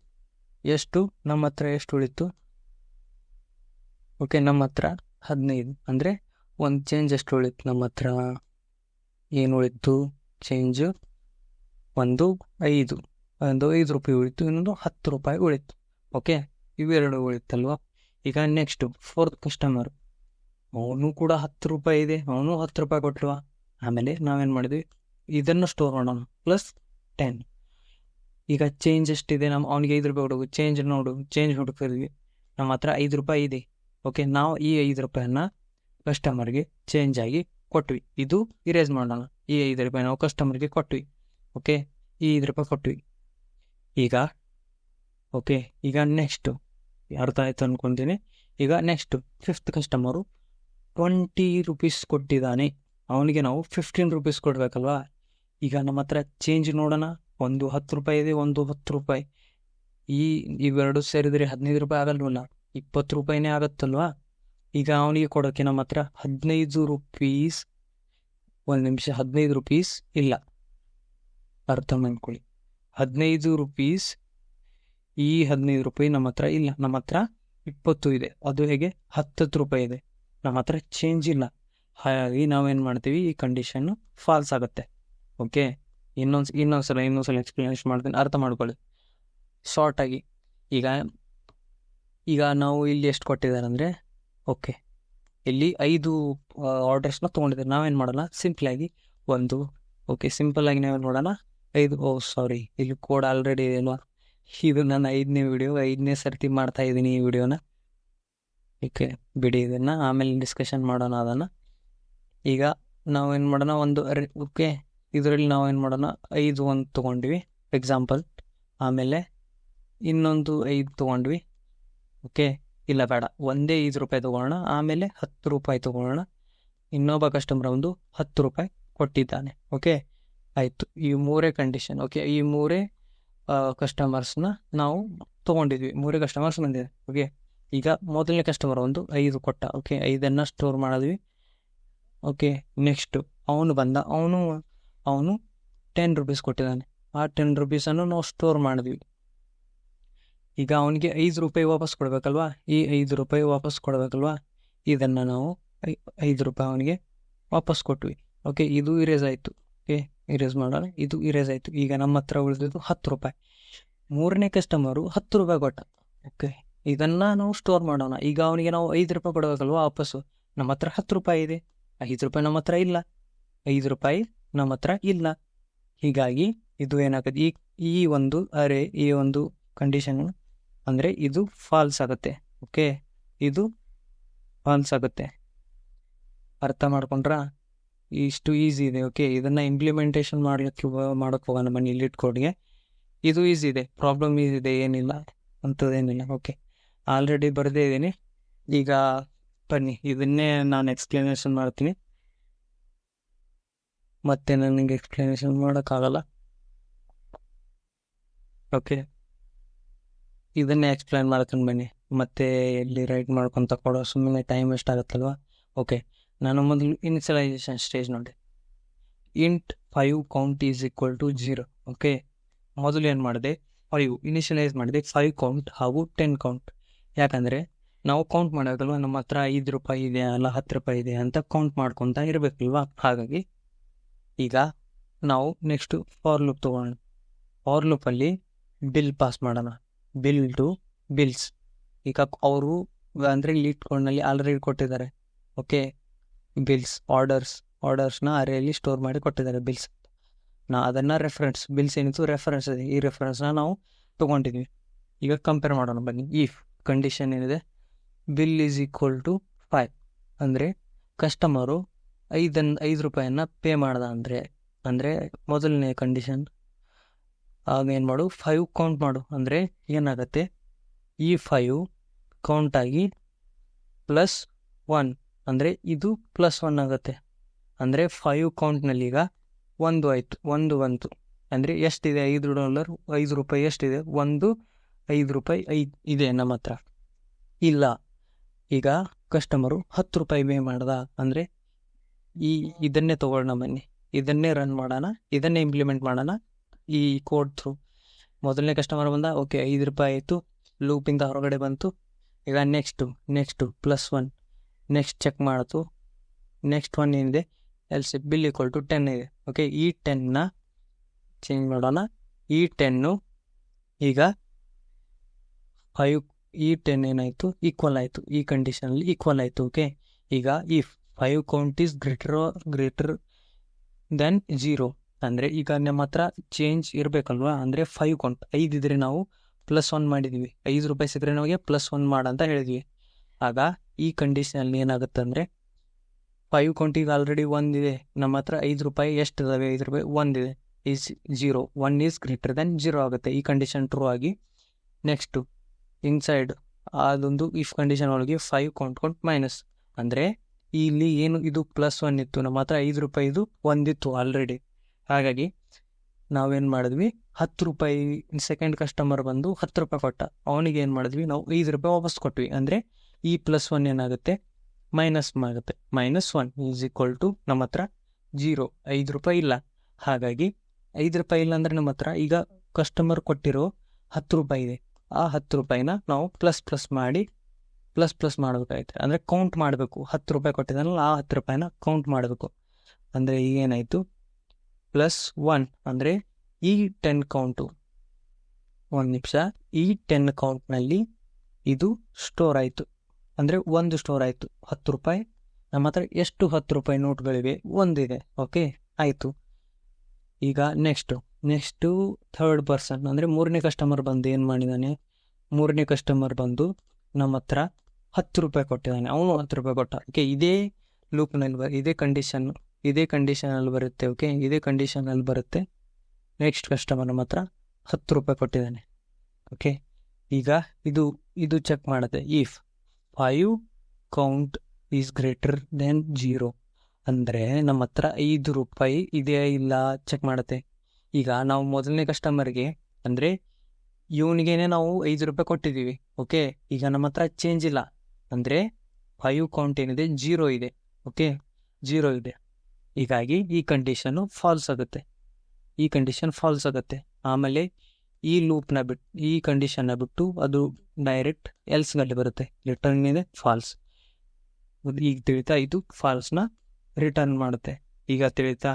Speaker 1: ಎಷ್ಟು? ನಮ್ಮ ಹತ್ರ ಎಷ್ಟು ಉಳಿತು ಓಕೆ ನಮ್ಮ ಹತ್ರ ಹದಿನೈದು. ಅಂದರೆ ಒಂದು ಚೇಂಜ್ ಎಷ್ಟು ಉಳಿತು ನಮ್ಮ ಹತ್ರ ಏನು ಉಳಿತು ಚೇಂಜು ಒಂದು ಐದು. ಒಂದು ಐದು ರೂಪಾಯಿ ಉಳಿತು ಇನ್ನೊಂದು ಹತ್ತು ರೂಪಾಯಿ ಉಳಿತು ಓಕೆ ಇವೆರಡು ಉಳಿತಲ್ವ ಈಗ ನೆಕ್ಸ್ಟು ಫೋರ್ತ್ ಕಸ್ಟಮರ್ ಅವನು ಕೂಡ ಹತ್ತು ರೂಪಾಯಿ ಇದೆ, ಅವನು ಹತ್ತು ರೂಪಾಯಿ ಕೊಟ್ಟುವ ಆಮೇಲೆ ನಾವೇನು ಮಾಡಿದ್ವಿ? ಇದನ್ನು ಸ್ಟೋರ್ ಮಾಡೋಣ ಪ್ಲಸ್ ಟೆನ್ ಈಗ ಚೇಂಜ್ ಎಷ್ಟಿದೆ? ನಮ್ಮ ಅವನಿಗೆ ಐದು ರೂಪಾಯಿ ಹುಡುಗು ಚೇಂಜ್ ನೋಡು ಚೇಂಜ್ ಹುಡುಕಿದ್ವಿ ನಮ್ಮ ಹತ್ರ ಐದು ರೂಪಾಯಿ ಇದೆ. ಓಕೆ ನಾವು ಈ ಐದು ರೂಪಾಯಿನ ಕಸ್ಟಮರ್ಗೆ ಚೇಂಜ್ ಆಗಿ ಕೊಟ್ವಿ. ಇದು ಇರೇಸ್ ಮಾಡೋಣ. ಈ ಐದು ರೂಪಾಯಿ ನಾವು ಕಸ್ಟಮರ್ಗೆ ಕೊಟ್ವಿ. ಓಕೆ ಈ ಐದು ರೂಪಾಯಿ ಕೊಟ್ವಿ. ಈಗ ಓಕೆ ಈಗ ನೆಕ್ಸ್ಟು ಅರ್ಥ ಆಯ್ತು ಅಂದ್ಕೊತೀನಿ ಈಗ next fifth customer twenty rupees ಕೊಟ್ಟಿದ್ದಾನೆ. ಅವನಿಗೆ ನಾವು ಫಿಫ್ಟೀನ್ ರುಪೀಸ್ ಕೊಡಬೇಕಲ್ವಾ? ಈಗ ನಮ್ಮ ಹತ್ರ ಚೇಂಜ್ ನೋಡೋಣ. ಒಂದು ಹತ್ತು ರೂಪಾಯಿ ಇದೆ, ಒಂದು ಹತ್ತು ರೂಪಾಯಿ. ಈ ಇವೆರಡು ಸೇರಿದರೆ ಹದಿನೈದು ರೂಪಾಯಿ ಆಗಲ್ವಲ್ಲ ಇಪ್ಪತ್ತು ರೂಪಾಯಿನೇ ಆಗುತ್ತಲ್ವಾ? ಈಗ ಅವನಿಗೆ ಕೊಡೋಕ್ಕೆ ನಮ್ಮ ಹತ್ರ ಹದಿನೈದು ರುಪೀಸ್ ಒಂದು ನಿಮಿಷ, ಹದಿನೈದು ರುಪೀಸ್ ಇಲ್ಲ. ಅರ್ಥ ಮಾಡ್ಕೊಳ್ಳಿ. ಹದಿನೈದು ರುಪೀಸ್ ಈ ಹದಿನೈದು ರೂಪಾಯಿ ನಮ್ಮ ಹತ್ರ ಇಲ್ಲ. ನಮ್ಮ ಹತ್ರ ಇಪ್ಪತ್ತು ಇದೆ. ಅದು ಹೇಗೆ? ಹತ್ತತ್ತು ರೂಪಾಯಿ ಇದೆ. ನಮ್ಮ ಹತ್ರ ಚೇಂಜ್ ಇಲ್ಲ. ಹಾಗಾಗಿ ನಾವೇನು ಮಾಡ್ತೀವಿ, ಈ ಕಂಡೀಷನ್ನು ಫಾಲ್ಸ್ ಆಗುತ್ತೆ. ಓಕೆ ಇನ್ನೊಂದು ಇನ್ನೊಂದ್ಸಲ ಇನ್ನೊಂದ್ಸಲ ಎಕ್ಸ್ಪ್ಲನೇಷನ್ ಮಾಡ್ತೀನಿ. ಅರ್ಥ ಮಾಡ್ಕೊಳ್ಳಿ. ಶಾರ್ಟಾಗಿ ಈಗ ಈಗ ನಾವು ಇಲ್ಲಿ ಎಷ್ಟು ಕೊಟ್ಟಿದ್ದಾರೆ ಅಂದರೆ ಓಕೆ ಇಲ್ಲಿ ಐದು ಆರ್ಡರ್ಸ್ನ ತೊಗೊಂಡಿದ್ದಾರೆ. ನಾವೇನು ಮಾಡೋಣ ಸಿಂಪ್ಲಾಗಿ ಒಂದು ಓಕೆ ಸಿಂಪಲ್ಲಾಗಿ ನಾವೇನು ಮಾಡೋಣ ಐದು, ಓ ಸಾರಿ ಇಲ್ಲಿ ಕೋಡ್ ಆಲ್ರೆಡಿ ಅಲ್ವಾ? ಇದು ನಾನು ಐದನೇ ವಿಡಿಯೋ ಐದನೇ ಸರ್ತಿ ಮಾಡ್ತಾ ಇದ್ದೀನಿ ಈ ವಿಡಿಯೋನ ಓಕೆ, ಬಿಡಿ ಇದನ್ನು. ಆಮೇಲೆ ಡಿಸ್ಕಷನ್ ಮಾಡೋಣ ಅದನ್ನು. ಈಗ ನಾವು ಏನು ಮಾಡೋಣ? ಒಂದು ಓಕೆ, ಇದರಲ್ಲಿ ನಾವು ಏನು ಮಾಡೋಣ? ಐದು ಒಂದು ತೊಗೊಂಡ್ವಿ ಎಕ್ಸಾಂಪಲ್ ಆಮೇಲೆ ಇನ್ನೊಂದು ಐದು ತೊಗೊಂಡ್ವಿ, ಓಕೆ, ಇಲ್ಲ ಬೇಡ, ಒಂದೇ ಐದು ರೂಪಾಯಿ ತೊಗೊಳ್ಳೋಣ. ಆಮೇಲೆ ಹತ್ತು ರೂಪಾಯಿ ತೊಗೊಳ್ಳೋಣ. ಇನ್ನೊಬ್ಬ ಕಸ್ಟಮರ್ ಒಂದು ಹತ್ತು ರೂಪಾಯಿ ಕೊಟ್ಟಿದ್ದಾನೆ, ಓಕೆ? ಆಯಿತು, ಈ ಮೂರೇ ಕಂಡೀಷನ್ ಓಕೆ? ಈ ಮೂರೇ ಕಸ್ಟಮರ್ಸ್ನ ನಾವು ತೊಗೊಂಡಿದ್ವಿ. ಮೂರೇ ಕಸ್ಟಮರ್ಸ್ ಬಂದಿದೆ, ಓಕೆ? ಈಗ ಮೊದಲನೇ ಕಸ್ಟಮರ್ ಒಂದು ಐದು ಕೊಟ್ಟ. ಓಕೆ ಐದನ್ನು ಸ್ಟೋರ್ ಮಾಡಿದ್ವಿ. ಓಕೆ ನೆಕ್ಸ್ಟು ಅವನು ಬಂದ. ಅವನು ಅವನು ಟೆನ್ ರುಪೀಸ್ ಕೊಟ್ಟಿದ್ದಾನೆ. ಆ ಟೆನ್ ರುಪೀಸನ್ನು ನಾವು ಸ್ಟೋರ್ ಮಾಡಿದ್ವಿ. ಈಗ ಅವನಿಗೆ ಐದು ರೂಪಾಯಿ ವಾಪಸ್ ಕೊಡಬೇಕಲ್ವಾ? ಈ ಐದು ರೂಪಾಯಿ ವಾಪಸ್ ಕೊಡಬೇಕಲ್ವಾ? ಇದನ್ನು ನಾವು ಐದು ರೂಪಾಯಿ ಅವನಿಗೆ ವಾಪಸ್ ಕೊಟ್ವಿ. ಓಕೆ ಇದು ಇರೇಸ್ ಆಯಿತು. ಓಕೆ ಇರೇಸ್ ಮಾಡೋಣ. ಇದು ಇರೇಸ್ ಆಯಿತು. ಈಗ ನಮ್ಮ ಹತ್ರ ಉಳಿದಿದ್ದು ಹತ್ತು ರೂಪಾಯಿ. ಮೂರನೇ ಕಸ್ಟಮರು ಹತ್ತು ರೂಪಾಯಿ ಕೊಟ್ಟ. ಓಕೆ ಇದನ್ನು ನಾವು ಸ್ಟೋರ್ ಮಾಡೋಣ. ಈಗ ಅವನಿಗೆ ನಾವು ಐದು ರೂಪಾಯಿ ಕೊಡಬೇಕಲ್ವ ವಾಪಸ್ಸು? ನಮ್ಮ ಹತ್ರ ಹತ್ತು ರೂಪಾಯಿ ಇದೆ. ಐದು ರೂಪಾಯಿ ನಮ್ಮ ಹತ್ರ ಇಲ್ಲ. ಐದು ರೂಪಾಯಿ ನಮ್ಮ ಹತ್ರ ಇಲ್ಲ. ಹೀಗಾಗಿ ಇದು ಏನಾಗುತ್ತೆ? ಈ ಈ ಒಂದು ಅರೆ ಈ ಒಂದು ಕಂಡೀಷನ್ ಅಂದರೆ ಇದು ಫಾಲ್ಸ್ ಆಗುತ್ತೆ. ಓಕೆ ಇದು ಫಾಲ್ಸ್ ಆಗುತ್ತೆ. ಅರ್ಥ ಮಾಡ್ಕೊಂಡ್ರಾ? ಇಷ್ಟು ಈಸಿ ಇದೆ. ಓಕೆ ಇದನ್ನು ಇಂಪ್ಲಿಮೆಂಟೇಷನ್ ಮಾಡಲಿಕ್ಕೆ ಮಾಡೋಕ್ಕೆ ಹೋಗೋಣ ಬನ್ನಿ ಲೀಡ್ ಕೋಡ್ಗೆ ಇದು ಈಸಿ ಇದೆ. ಪ್ರಾಬ್ಲಮ್ ಈಸಿ ಇದೆ, ಏನಿಲ್ಲ. ಅಂಥದ್ದೇನಿಲ್ಲ ಓಕೆ ಆಲ್ರೆಡಿ ಬರೆದೇ ಇದ್ದೀನಿ. ಈಗ ಬನ್ನಿ, ಇದನ್ನೇ ನಾನು ಎಕ್ಸ್ಪ್ಲನೇಷನ್ ಮಾಡ್ತೀನಿ. ಮತ್ತೆ ನನಗೆ ಎಕ್ಸ್ಪ್ಲನೇಷನ್ ಮಾಡೋಕ್ಕಾಗಲ್ಲ. ಓಕೆ ಇದನ್ನೇ ಎಕ್ಸ್ಪ್ಲೈನ್ ಮಾಡ್ಕೊಂಡು ಬನ್ನಿ. ಮತ್ತೆ ಎಲ್ಲಿ ರೈಟ್ ಮಾಡ್ಕೊತ ಕೊಡೋ ಸುಮ್ಮನೆ ಟೈಮ್ ವೇಸ್ಟ್ ಆಗುತ್ತಲ್ವಾ? ಓಕೆ ನಾನು ಮೊದಲು ಇನಿಷಿಯಲೈಸೇಷನ್ ಸ್ಟೇಜ್ ನೋಡಿ int five count is equal to zero okay ಮೊದಲು ಏನು ಮಾಡಿದೆ? ಫೈವ್ ಇನಿಷಿಯಲೈಸ್ ಮಾಡಿದೆ. ಫೈವ್ ಕೌಂಟ್ ಹಾಗೂ ಟೆನ್ ಕೌಂಟ್ ಯಾಕಂದರೆ ನಾವು ಕೌಂಟ್ ಮಾಡೋದಲ್ವ ನಮ್ಮ ಹತ್ರ ಐದು ರೂಪಾಯಿ ಇದೆ, ಅಲ್ಲ ಹತ್ತು ರೂಪಾಯಿ ಇದೆ ಅಂತ ಕೌಂಟ್ ಮಾಡ್ಕೊತ ಇರಬೇಕಲ್ವಾ? ಹಾಗಾಗಿ ಈಗ ನಾವು ನೆಕ್ಸ್ಟು ಫಾರ್ ಲೂಪ್ ತೊಗೊಳ್ಳೋಣ ಫಾರ್ ಲೂಪಲ್ಲಿ ಬಿಲ್ ಪಾಸ್ ಮಾಡೋಣ. ಬಿಲ್ ಟು ಬಿಲ್ಸ್ ಈಗ ಅವರು ಅಂದರೆ ಲೀಡ್ ಕೋಡ್ನಲ್ಲಿ ಆಲ್ರೆಡಿ ಕೊಟ್ಟಿದ್ದಾರೆ. ಓಕೆ ಬಿಲ್ಸ್ ಆರ್ಡರ್ಸ್ ಆರ್ಡರ್ಸ್ನ ಅರೆಯಲ್ಲಿ ಸ್ಟೋರ್ ಮಾಡಿ ಕೊಟ್ಟಿದ್ದಾರೆ ಬಿಲ್ಸ್ ನಾ ಅದನ್ನು ರೆಫರೆನ್ಸ್ ಬಿಲ್ಸ್ ಏನಿತ್ತು ರೆಫರೆನ್ಸ್ ಇದೆ ಈ ರೆಫರೆನ್ಸ್ನ ನಾವು ತೊಗೊಂಡಿದ್ವಿ. ಈಗ ಕಂಪೇರ್ ಮಾಡೋಣ ಬನ್ನಿ. ಈ ಕಂಡೀಷನ್ ಏನಿದೆ? Bill is equal to five ಅಂದರೆ ಕಸ್ಟಮರು ಐದನ್ನು ಐದು ರೂಪಾಯಿಯನ್ನು ಪೇ ಮಾಡ್ದ ಅಂದರೆ ಅಂದರೆ ಮೊದಲನೇ ಕಂಡೀಷನ್ ಆಗ ಏನು ಮಾಡು? ಫೈವ್ ಕೌಂಟ್ ಮಾಡು. ಅಂದರೆ ಏನಾಗುತ್ತೆ? ಈ ಫೈವ್ ಕೌಂಟಾಗಿ ಪ್ಲಸ್ ಒನ್ ಅಂದರೆ ಇದು ಪ್ಲಸ್ ಒನ್ ಆಗುತ್ತೆ. ಅಂದರೆ ಫೈವ್ ಕೌಂಟ್ನಲ್ಲಿ ಈಗ ಒಂದು ಆಯಿತು. ಒಂದು ಬಂತು. ಅಂದರೆ ಎಷ್ಟಿದೆ? ಐದು ಡಾಲರ್. ಐದು ರೂಪಾಯಿ ಎಷ್ಟಿದೆ? ಒಂದು ಐದು ರೂಪಾಯಿ ಐದು ಇದೆ ನಮ್ಮ ಹತ್ರ. ಇಲ್ಲ, ಈಗ ಕಸ್ಟಮರು ಹತ್ತು ರೂಪಾಯಿ ಪೇ ಮಾಡ್ದ ಅಂದರೆ ಈ ಇದನ್ನೇ ತೊಗೊಳ್ಳೋಣ ಬನ್ನಿ. ಇದನ್ನೇ ರನ್ ಮಾಡೋಣ, ಇದನ್ನೇ ಇಂಪ್ಲಿಮೆಂಟ್ ಮಾಡೋಣ ಈ ಕೋಡ್ ಥ್ರೂ ಮೊದಲನೇ ಕಸ್ಟಮರ್ ಬಂದ ಓಕೆ ಐದು ರೂಪಾಯಿ ಆಯಿತು ಲೂಪಿಂದ ಹೊರಗಡೆ ಬಂತು. ಈಗ next next plus one next check ಮಾಡಿತು. ನೆಕ್ಸ್ಟ್ ಒನ್ ಏನಿದೆ? Else bill equal to ten ಇದೆ. ಓಕೆ ಈ ಟೆನ್ನ ಚೇಂಜ್ ಮಾಡೋಣ. ಈ ಟೆನ್ನು ಈಗ ಫೈವ್ ಈ ಟೆನ್ ಏನಾಯಿತು? ಈಕ್ವಲ್ ಆಯಿತು. ಈ ಕಂಡೀಷನಲ್ಲಿ ಈಕ್ವಲ್ ಆಯಿತು ಓಕೆ ಈಗ ಈ five count is greater greater than zero ಅಂದರೆ ಈಗ ನಮ್ಮ ಹತ್ರ ಚೇಂಜ್ ಇರಬೇಕಲ್ವಾ? ಅಂದರೆ ಫೈವ್ ಕೌಂಟ್ ಐದು ಇದ್ರೆ ನಾವು ಪ್ಲಸ್ ಒನ್ ಮಾಡಿದ್ವಿ. ಐದು ರೂಪಾಯಿ ಸಿಕ್ಕರೆ ನಮಗೆ ಪ್ಲಸ್ ಒನ್ ಮಾಡಂತ ಹೇಳಿದ್ವಿ. ಆಗ ಈ ಕಂಡೀಷನಲ್ಲಿ ಏನಾಗುತ್ತೆ ಅಂದರೆ ಫೈವ್ ಕೌಂಟಿಗೆ ಆಲ್ರೆಡಿ ಒಂದಿದೆ ನಮ್ಮ ಹತ್ರ ಐದು ರೂಪಾಯಿ ಎಷ್ಟು ಇದಾವೆ? ಐದು ರೂಪಾಯಿ ಒಂದಿದೆ is zero one is greater than zero ಆಗುತ್ತೆ. ಈ ಕಂಡೀಷನ್ ಟ್ರೂ ಆಗಿ ನೆಕ್ಸ್ಟು ಇನ್ಸೈಡ್ ಅದೊಂದು ಇಫ್ ಕಂಡೀಷನ್ ಒಳಗೆ ಫೈವ್ ಕೌಂಟ್ ಮೈನಸ್ ಅಂದರೆ ಇಲ್ಲಿ ಏನು ಇದು ಪ್ಲಸ್ ಒನ್ ಇತ್ತು, ನಮ್ಮ ಹತ್ರ ಐದು ರೂಪಾಯಿದು ಒಂದಿತ್ತು ಆಲ್ರೆಡಿ ಹಾಗಾಗಿ ನಾವೇನು ಮಾಡಿದ್ವಿ? ಹತ್ತು ರೂಪಾಯಿ ಸೆಕೆಂಡ್ ಕಸ್ಟಮರ್ ಬಂದು ಹತ್ತು ರೂಪಾಯಿ ಕೊಟ್ಟ. ಅವನಿಗೆ ಏನು ಮಾಡಿದ್ವಿ? ನಾವು ಐದು ರೂಪಾಯಿ ವಾಪಸ್ ಕೊಟ್ವಿ. ಅಂದರೆ ಈ ಪ್ಲಸ್ ಒನ್ ಏನಾಗುತ್ತೆ? ಮೈನಸ್ ಆಗುತ್ತೆ. Minus one is equal to ನಮ್ಮ ಹತ್ರ ಜೀರೋ ಐದು ರೂಪಾಯಿ ಇಲ್ಲ. ಹಾಗಾಗಿ ಐದು ರೂಪಾಯಿ ಇಲ್ಲ ಅಂದರೆ ನಮ್ಮ ಹತ್ರ ಈಗ ಕಸ್ಟಮರ್ ಕೊಟ್ಟಿರೋ ಹತ್ತು ರೂಪಾಯಿ ಇದೆ. ಆ ಹತ್ತು ರೂಪಾಯಿನ ನಾವು ಪ್ಲಸ್ ಪ್ಲಸ್ ಮಾಡಿ ಪ್ಲಸ್ ಪ್ಲಸ್ ಮಾಡಬೇಕಾಯ್ತು. ಅಂದರೆ ಕೌಂಟ್ ಮಾಡಬೇಕು. ಹತ್ತು ರೂಪಾಯಿ ಕೊಟ್ಟಿದ್ದಾನಲ್ಲ, ಆ ಹತ್ತು ರೂಪಾಯಿನ ಕೌಂಟ್ ಮಾಡಬೇಕು. ಅಂದರೆ ಈಗ ಏನಾಯಿತು ಪ್ಲಸ್ ಒನ್ ಅಂದರೆ ಈ ಟೆನ್ ಕೌಂಟು ಒಂದು ನಿಮಿಷ. ಈ ಟೆನ್ ಕೌಂಟ್ನಲ್ಲಿ ಇದು ಸ್ಟೋರ್ ಆಯಿತು. ಅಂದರೆ ಒಂದು ಸ್ಟೋರ್ ಆಯಿತು. ಹತ್ತು ರೂಪಾಯಿ. ನಮ್ಮ ಹತ್ರ ಎಷ್ಟು ಹತ್ತು ರೂಪಾಯಿ ನೋಟ್ಗಳಿವೆ ಒಂದಿದೆ. ಓಕೆ ಆಯಿತು. ಈಗ ನೆಕ್ಸ್ಟು ನೆಕ್ಸ್ಟು ಥರ್ಡ್ ಪರ್ಸನ್ ಅಂದರೆ ಮೂರನೇ ಕಸ್ಟಮರ್ ಬಂದು ಏನು ಮಾಡಿದ್ದಾನೆ ಮೂರನೇ ಕಸ್ಟಮರ್ ಬಂದು ನಮ್ಮ ಹತ್ರ ಹತ್ತು ರೂಪಾಯಿ ಕೊಟ್ಟಿದ್ದಾನೆ ಅವನು ಹತ್ತು ರೂಪಾಯಿ ಕೊಟ್ಟ. ಓಕೆ ಇದೇ ಲೂಪ್ನಲ್ಲಿ ಬ, ಇದೇ ಕಂಡೀಷನ್ ಇದೇ ಕಂಡೀಷನಲ್ಲಿ ಬರುತ್ತೆ ಓಕೆ ಇದೇ ಕಂಡೀಷನಲ್ಲಿ ಬರುತ್ತೆ. ನೆಕ್ಸ್ಟ್ ಕಸ್ಟಮರ್ ನಮ್ಮ ಹತ್ರ ಹತ್ತು ರೂಪಾಯಿ ಕೊಟ್ಟಿದ್ದಾನೆ ಓಕೆ ಈಗ ಇದು ಇದು ಚೆಕ್ ಮಾಡುತ್ತೆ. If five count is greater than zero ಅಂದರೆ ನಮ್ಮ ಹತ್ರ ಐದು ರೂಪಾಯಿ ಇದೆಯಾ ಇಲ್ಲ ಚೆಕ್ ಮಾಡುತ್ತೆ. ಈಗ ನಾವು ಮೊದಲನೇ ಕಸ್ಟಮರ್ಗೆ ಅಂದರೆ ಇವನಿಗೇನೆ ನಾವು ಐದು ರೂಪಾಯಿ ಕೊಟ್ಟಿದ್ದೀವಿ ಓಕೆ ಈಗ ನಮ್ಮ ಹತ್ರ ಚೇಂಜ್ ಇಲ್ಲ. ಅಂದರೆ ಫೈವ್ ಕೌಂಟ್ ಏನಿದೆ? ಜೀರೋ ಇದೆ ಓಕೆ ಜೀರೋ ಇದೆ. ಹೀಗಾಗಿ ಈ ಕಂಡೀಷನ್ನು ಫಾಲ್ಸ್ ಆಗುತ್ತೆ. ಈ ಕಂಡೀಷನ್ ಫಾಲ್ಸ್ ಆಗುತ್ತೆ. ಆಮೇಲೆ ಈ ಲೂಪ್ನ ಬಿಟ್ಟು ಈ ಕಂಡೀಷನ್ನ ಬಿಟ್ಟು ಅದು ಡೈರೆಕ್ಟ್ ಎಲ್ಸ್ಗಳಲ್ಲಿ ಬರುತ್ತೆ. ರಿಟರ್ನ್ ಇದೆ ಫಾಲ್ಸ್ ಈಗ ತಿಳಿತಾ ಇದು ಫಾಲ್ಸ್ನ ರಿಟರ್ನ್ ಮಾಡುತ್ತೆ. ಈಗ ತಿಳಿತಾ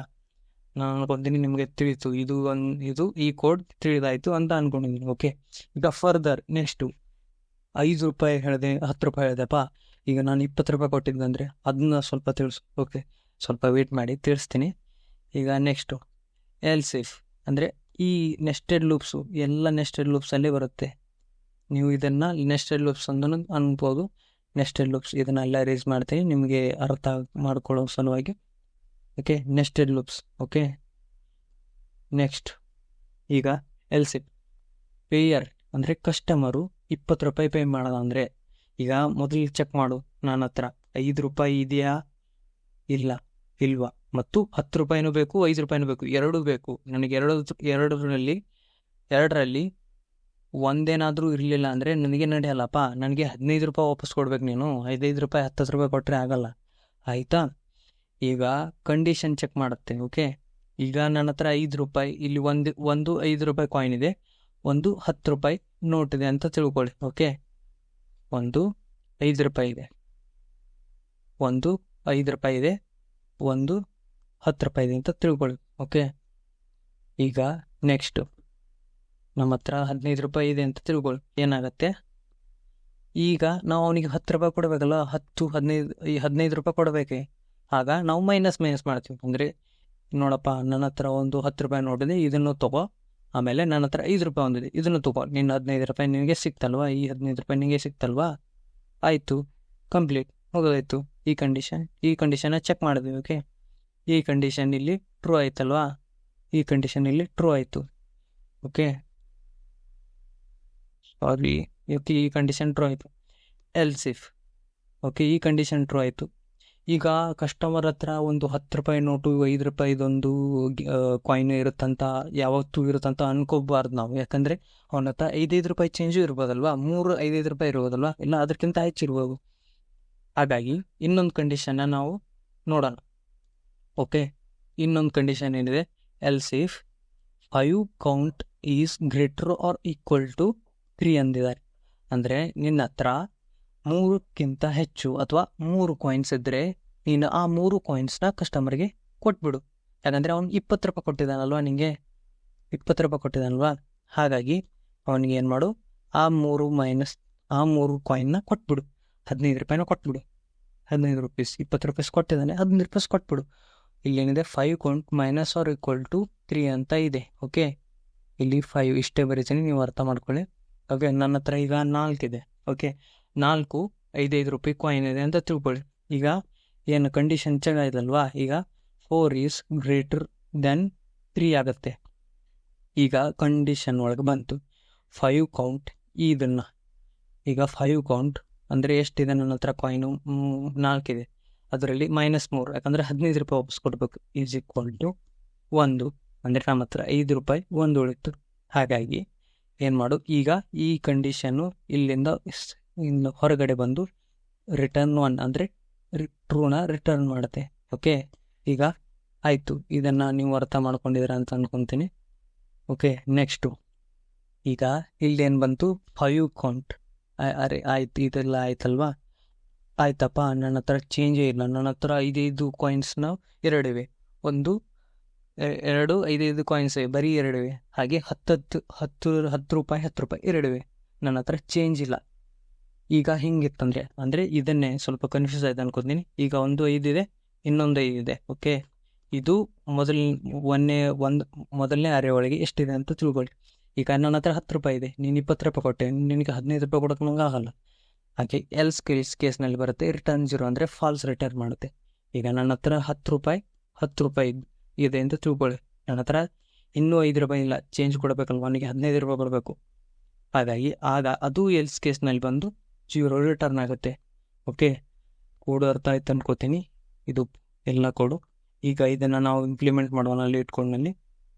Speaker 1: ನಾನು ಅನ್ಕೊಂತೀನಿ ನಿಮಗೆ ತಿಳಿತು. ಇದು ಒಂದು ಇದು ಈ ಕೋಡ್ ತಿಳಿದಾಯಿತು ಅಂತ ಅನ್ಕೊಂಡಿದ್ದೀನಿ ಓಕೆ ಈಗ ಫರ್ದರ್ ನೆಕ್ಸ್ಟು ಐದು ರೂಪಾಯಿ ಹೇಳಿದೆ, ಹತ್ತು ರೂಪಾಯಿ ಹೇಳಿದೆಪ್ಪ. ಈಗ ನಾನು ಇಪ್ಪತ್ತು ರೂಪಾಯಿ ಕೊಟ್ಟಿದ್ದಂದರೆ ಅದನ್ನ ಸ್ವಲ್ಪ ತಿಳಿಸು. ಓಕೆ ಸ್ವಲ್ಪ ವೇಟ್ ಮಾಡಿ, ತಿಳಿಸ್ತೀನಿ. ಈಗ ನೆಕ್ಸ್ಟು ಎಲ್ ಸೇಫ್ ಅಂದರೆ ಈ ನೆಸ್ಟೆಡ್ ಲೂಪ್ಸು ಎಲ್ಲ ನೆಸ್ಟೆಡ್ ಲೂಪ್ಸಲ್ಲಿ ಬರುತ್ತೆ. ನೀವು ಇದನ್ನು ನೆಸ್ಟೆಡ್ ಲೂಪ್ಸ್ ಅಂದನು ಅನ್ಬೋದು. ನೆಸ್ಟೆಡ್ ಲೂಪ್ಸ್ ಇದನ್ನೆಲ್ಲ ರೇಸ್ ಮಾಡ್ತೀನಿ. ನಿಮಗೆ ಅರ್ಥ ಮಾಡ್ಕೊಳ್ಳೋ ಸಲುವಾಗಿ. Okay nested loops okay next ಈಗ ಎಲ್ಸಿಪ್ ಪೇಯರ್ ಅಂದರೆ ಕಸ್ಟಮರು ಇಪ್ಪತ್ತು ರೂಪಾಯಿ ಪೇ ಮಾಡೋದು ಅಂದರೆ, ಈಗ ಮೊದಲು ಚೆಕ್ ಮಾಡು. ನನ್ನ ಹತ್ರ ಐದು ರೂಪಾಯಿ ಇದೆಯಾ? ಇಲ್ಲ, ಇಲ್ವಾ? ಮತ್ತು ಹತ್ತು ರೂಪಾಯಿನೂ ಬೇಕು, ಐದು ರೂಪಾಯಿನೂ ಬೇಕು, ಎರಡೂ ಬೇಕು. ನನಗೆ ಎರಡು, ಎರಡರಲ್ಲಿ ಎರಡರಲ್ಲಿ ಒಂದೇನಾದರೂ ಇರಲಿಲ್ಲ ಅಂದರೆ ನನಗೆ ನಡೆಯಲ್ಲಪ್ಪ. ನನಗೆ ಹದಿನೈದು ರೂಪಾಯಿ ವಾಪಸ್ ಕೊಡ್ಬೇಕು ನೀನು. ಐದೈದು ರೂಪಾಯಿ ಹತ್ತು ರೂಪಾಯಿ ಕೊಟ್ಟರೆ ಆಗಲ್ಲ. ಆಯಿತಾ? ಈಗ ಕಂಡೀಷನ್ ಚೆಕ್ ಮಾಡುತ್ತೆ ಓಕೆ ಈಗ ನನ್ನ ಹತ್ರ ಐದು ರೂಪಾಯಿ, ಇಲ್ಲಿ ಒಂದು ಒಂದು ಐದು ರೂಪಾಯಿ ಕಾಯಿನ್ ಇದೆ, ಒಂದು ಹತ್ತು ರೂಪಾಯಿ ನೋಟ್ ಇದೆ ಅಂತ ತಿಳ್ಕೊಳ್ಳಿ ಓಕೆ ಒಂದು ಐದು ರೂಪಾಯಿ ಇದೆ, ಒಂದು ಐದು ರೂಪಾಯಿ ಇದೆ, ಒಂದು ಹತ್ತು ರೂಪಾಯಿ ಇದೆ ಅಂತ ತಿಳ್ಕೊಳ್ಳಿ ಓಕೆ ಈಗ ನೆಕ್ಸ್ಟು ನಮ್ಮ ಹತ್ರ ಹದಿನೈದು ರೂಪಾಯಿ ಇದೆ ಅಂತ ತಿಳ್ಕೊಳ್ಳಿ, ಏನಾಗುತ್ತೆ? ಈಗ ನಾವು ಅವನಿಗೆ ಹತ್ತು ರೂಪಾಯಿ ಕೊಡಬೇಕಲ್ಲ, ಹತ್ತು, ಹದಿನೈದು, ಈ ಹದಿನೈದು ರೂಪಾಯಿ ಕೊಡಬೇಕೆ? ಆಗ ನಾವು ಮೈನಸ್ ಮೈನಸ್ ಮಾಡ್ತೀವಿ. ಅಂದರೆ ನೋಡಪ್ಪ ನನ್ನ ಹತ್ರ ಒಂದು ಹತ್ತು ರೂಪಾಯಿ ನೋಡಿದೆ ಇದನ್ನು ತಗೋ. ಆಮೇಲೆ ನನ್ನ ಹತ್ರ ಐದು ರೂಪಾಯಿ ಒಂದಿದೆ, ಇದನ್ನು ತಗೋ. ನಿನ್ನ ಹದಿನೈದು ರೂಪಾಯಿ ನಿನಗೆ ಸಿಕ್ತಲ್ವಾ? ಈ ಹದಿನೈದು ರೂಪಾಯಿ ನಿನಗೆ ಸಿಕ್ತಲ್ವಾ? ಆಯಿತು ಕಂಪ್ಲೀಟ್ ಹೋಗೋದಾಯ್ತು ಈ ಕಂಡೀಷನ್ ಈ ಕಂಡೀಷನ್ನ ಚೆಕ್ ಮಾಡಿದ್ವಿ ಓಕೆ ಈ ಕಂಡೀಷನ್ ಇಲ್ಲಿ ಟ್ರೂ ಆಯ್ತಲ್ವಾ? ಈ ಕಂಡೀಷನ್ ಇಲ್ಲಿ ಟ್ರೂ ಆಯಿತು ಓಕೆ ಸಾರಿ ಓಕೆ ಈ ಕಂಡೀಷನ್ ಟ್ರೂ ಆಯಿತು. ಎಲ್ಸಿಫ್ ಓಕೆ ಈ ಕಂಡೀಷನ್ ಟ್ರೂ ಆಯಿತು. ಈಗ ಕಸ್ಟಮರ್ ಹತ್ರ ಒಂದು ಹತ್ತು ರೂಪಾಯಿ ನೋಟು ಐದು ರೂಪಾಯಿದೊಂದು ಕಾಯಿನ್ ಇರುತ್ತಂತ, ಯಾವತ್ತೂ ಇರುತ್ತಂತ ಅನ್ಕೋಬಾರ್ದು ನಾವು. ಯಾಕಂದರೆ ಅವನ ಹತ್ರ ಐದೈದು ರೂಪಾಯಿ ಚೇಂಜು ಇರ್ಬೋದಲ್ವ? ಮೂರು, ಐದೈದು ರೂಪಾಯಿ ಇರ್ಬೋದಲ್ವ? ಇಲ್ಲ, ಅದಕ್ಕಿಂತ ಹೆಚ್ಚಿರ್ಬೋದು ಹಾಗಾಗಿ ಇನ್ನೊಂದು ಕಂಡೀಷನ್ನ ನಾವು ನೋಡೋಣ. ಓಕೆ ಇನ್ನೊಂದು ಕಂಡೀಷನ್ ಏನಿದೆ? Else if five count is greater or equal to three ಅಂದಿದ್ದಾರೆ. ಅಂದರೆ ನಿನ್ನ ಹತ್ರ ಮೂರಕ್ಕಿಂತ ಹೆಚ್ಚು ಅಥವಾ ಮೂರು ಕಾಯಿನ್ಸ್ ಇದ್ದರೆ ನೀನು ಆ ಮೂರು ಕಾಯಿನ್ಸ್ನ ಕಸ್ಟಮರ್ಗೆ ಕೊಟ್ಬಿಡು. ಯಾಕಂದರೆ ಅವ್ನು ಇಪ್ಪತ್ತು ರೂಪಾಯಿ ಕೊಟ್ಟಿದ್ದಾನಲ್ವ ನಿನಗೆ ಇಪ್ಪತ್ತು ರೂಪಾಯಿ ಕೊಟ್ಟಿದ್ದಾನಲ್ವ? ಹಾಗಾಗಿ ಅವನಿಗೆ ಏನು ಮಾಡು, ಆ ಮೂರು ಮೈನಸ್ ಆ ಮೂರು ಕಾಯಿನ್ನ ಕೊಟ್ಬಿಡು. ಹದಿನೈದು ರೂಪಾಯಿನ ಕೊಟ್ಬಿಡು. ಹದಿನೈದು ರುಪೀಸ್ ಇಪ್ಪತ್ತು ರುಪೀಸ್ ಕೊಟ್ಟಿದ್ದಾನೆ, ಹದಿನೈದು ರೂಪೀಸ್ ಕೊಟ್ಬಿಡು. ಇಲ್ಲೇನಿದೆ five count minus or equal to three ಅಂತ ಇದೆ ಓಕೆ ಇಲ್ಲಿ ಫೈವ್ ಇಷ್ಟೇ ಬರೀತೀನಿ, ನೀವು ಅರ್ಥ ಮಾಡ್ಕೊಳ್ಳಿ. ಓಕೆ ನನ್ನ ಹತ್ರ ಈಗ ನಾಲ್ಕಿದೆ ಓಕೆ ನಾಲ್ಕು, ಐದೈದು ರೂಪಾಯಿ ಕಾಯಿನ್ ಇದೆ ಅಂತ ತಿಳ್ಕೊಳ್ಳಿ. ಈಗ ಏನು ಕಂಡೀಷನ್ ಚೆನ್ನಾಗಿದಲ್ವಾ ಈಗ four is greater than three ಆಗುತ್ತೆ. ಈಗ ಕಂಡೀಷನ್ ಒಳಗೆ ಬಂತು. ಫೈವ್ ಕೌಂಟ್ ಇದನ್ನು. ಈಗ ಫೈವ್ ಕೌಂಟ್ ಅಂದರೆ ಎಷ್ಟಿದೆ? ನನ್ನ ಹತ್ರ ಕಾಯಿನು ನಾಲ್ಕಿದೆ ಅದರಲ್ಲಿ ಮೈನಸ್ ಮೂರು, ಯಾಕಂದರೆ ಹದಿನೈದು ರೂಪಾಯಿ ವಾಪಸ್ ಕೊಡಬೇಕು. ಈಸ್ ಈಕ್ವಲ್ ಟು ಒಂದು. ಅಂದರೆ ನಮ್ಮ ಹತ್ರ ಐದು ರೂಪಾಯಿ ಒಂದು ಉಳಿತು. ಹಾಗಾಗಿ ಏನು ಮಾಡು? ಈಗ ಈ ಕಂಡೀಷನ್ನು ಇಲ್ಲಿಂದ ಇನ್ನು ಹೊರಗಡೆ ಬಂದು ರಿಟರ್ನ್ ಒನ್ ಅಂದರೆ ಟ್ರೂನ ರಿಟರ್ನ್ ಮಾಡುತ್ತೆ. ಓಕೆ ಈಗ ಆಯಿತು. ಇದನ್ನು ನೀವು ಅರ್ಥ ಮಾಡ್ಕೊಂಡಿದ್ದೀರ ಅಂತ ಅಂದ್ಕೊತೀನಿ ಓಕೆ ನೆಕ್ಸ್ಟು ಈಗ ಇಲ್ಲೇನು ಬಂತು? ಫೈವ್ ಕೌಂಟ್ ಅರೆ, ಆಯ್ತು. ಇದೆಲ್ಲ ಆಯ್ತಲ್ವಾ? ಆಯ್ತಪ್ಪ. ನನ್ನ ಹತ್ರ ಚೇಂಜೇ ಇಲ್ಲ. ನನ್ನ ಹತ್ರ ಐದೈದು ಕಾಯಿನ್ಸ್ನ ಎರಡಿವೆ ಒಂದು ಎರಡು, ಐದೈದು ಕಾಯಿನ್ಸ್ ಇವೆ ಬರೀ ಎರಡಿವೆ ಹಾಗೆ ಹತ್ತತ್ತು, ಹತ್ತು ಹತ್ತು ರೂಪಾಯಿ ಹತ್ತು ರೂಪಾಯಿ ಎರಡಿವೆ ನನ್ನ ಹತ್ರ ಚೇಂಜ್ ಇಲ್ಲ. ಈಗ ಹಿಂಗಿತ್ತಂದರೆ, ಅಂದರೆ ಇದನ್ನೇ ಸ್ವಲ್ಪ ಕನ್ಫ್ಯೂಸ್ ಆಯ್ತು ಅನ್ಕೋತೀನಿ. ಈಗ ಒಂದು ಐದು ಇದೆ, ಇನ್ನೊಂದು ಇದೆ ಓಕೆ ಇದು ಮೊದಲ ಒಂದೇ ಒಂದು, ಮೊದಲನೇ ಅರೆ ಒಳಗೆ ಎಷ್ಟಿದೆ ಅಂತ ತಿಳ್ಕೊಳ್ಳಿ. ಈಗ ನನ್ನ ಹತ್ರ ಹತ್ತು ರೂಪಾಯಿ ಇದೆ, ನೀನು ಇಪ್ಪತ್ತು ರೂಪಾಯಿ ಕೊಟ್ಟೆ, ನಿನಗೆ ಹದಿನೈದು ರೂಪಾಯಿ ಕೊಡೋಕೆ ನಂಗೆ ಆಗಲ್ಲ. ಹಾಗೆ ಎಲ್ಸ್ ಕೇಸ್ ಕೇಸ್ನಲ್ಲಿ ಬರುತ್ತೆ ರಿಟರ್ನ್ ಜೀರೋ ಅಂದರೆ ಫಾಲ್ಸ್ ರಿಟರ್ನ್ ಮಾಡುತ್ತೆ. ಈಗ ನನ್ನ ಹತ್ರ ಹತ್ತು ರೂಪಾಯಿ ಹತ್ತು ರೂಪಾಯಿ ಇದೆ ಅಂತ ತಿಳ್ಕೊಳ್ಳಿ. ನನ್ನ ಹತ್ರ ಇನ್ನೂ ಐದು ರೂಪಾಯಿ ಇಲ್ಲ ಚೇಂಜ್ ಕೊಡಬೇಕಲ್ವ ಅವನಿಗೆ ಹದಿನೈದು ರೂಪಾಯಿ ಕೊಡಬೇಕು. ಹಾಗಾಗಿ ಆಗ ಅದು ಎಲ್ಸ್ ಕೇಸ್ನಲ್ಲಿ ಬಂದು ಜೀರೋ ರಿಟರ್ನ್ ಆಗುತ್ತೆ. ಓಕೆ ಕೋಡು ಅರ್ಥ ಆಯ್ತು ಅನ್ಕೋತೀನಿ. ಇದು ಎಲ್ಲ ಕೋಡು. ಈಗ ಇದನ್ನು ನಾವು ಇಂಪ್ಲಿಮೆಂಟ್ ಮಾಡೋಣ. ಅಲ್ಲಿ ಕೋಡ್ನಲ್ಲಿ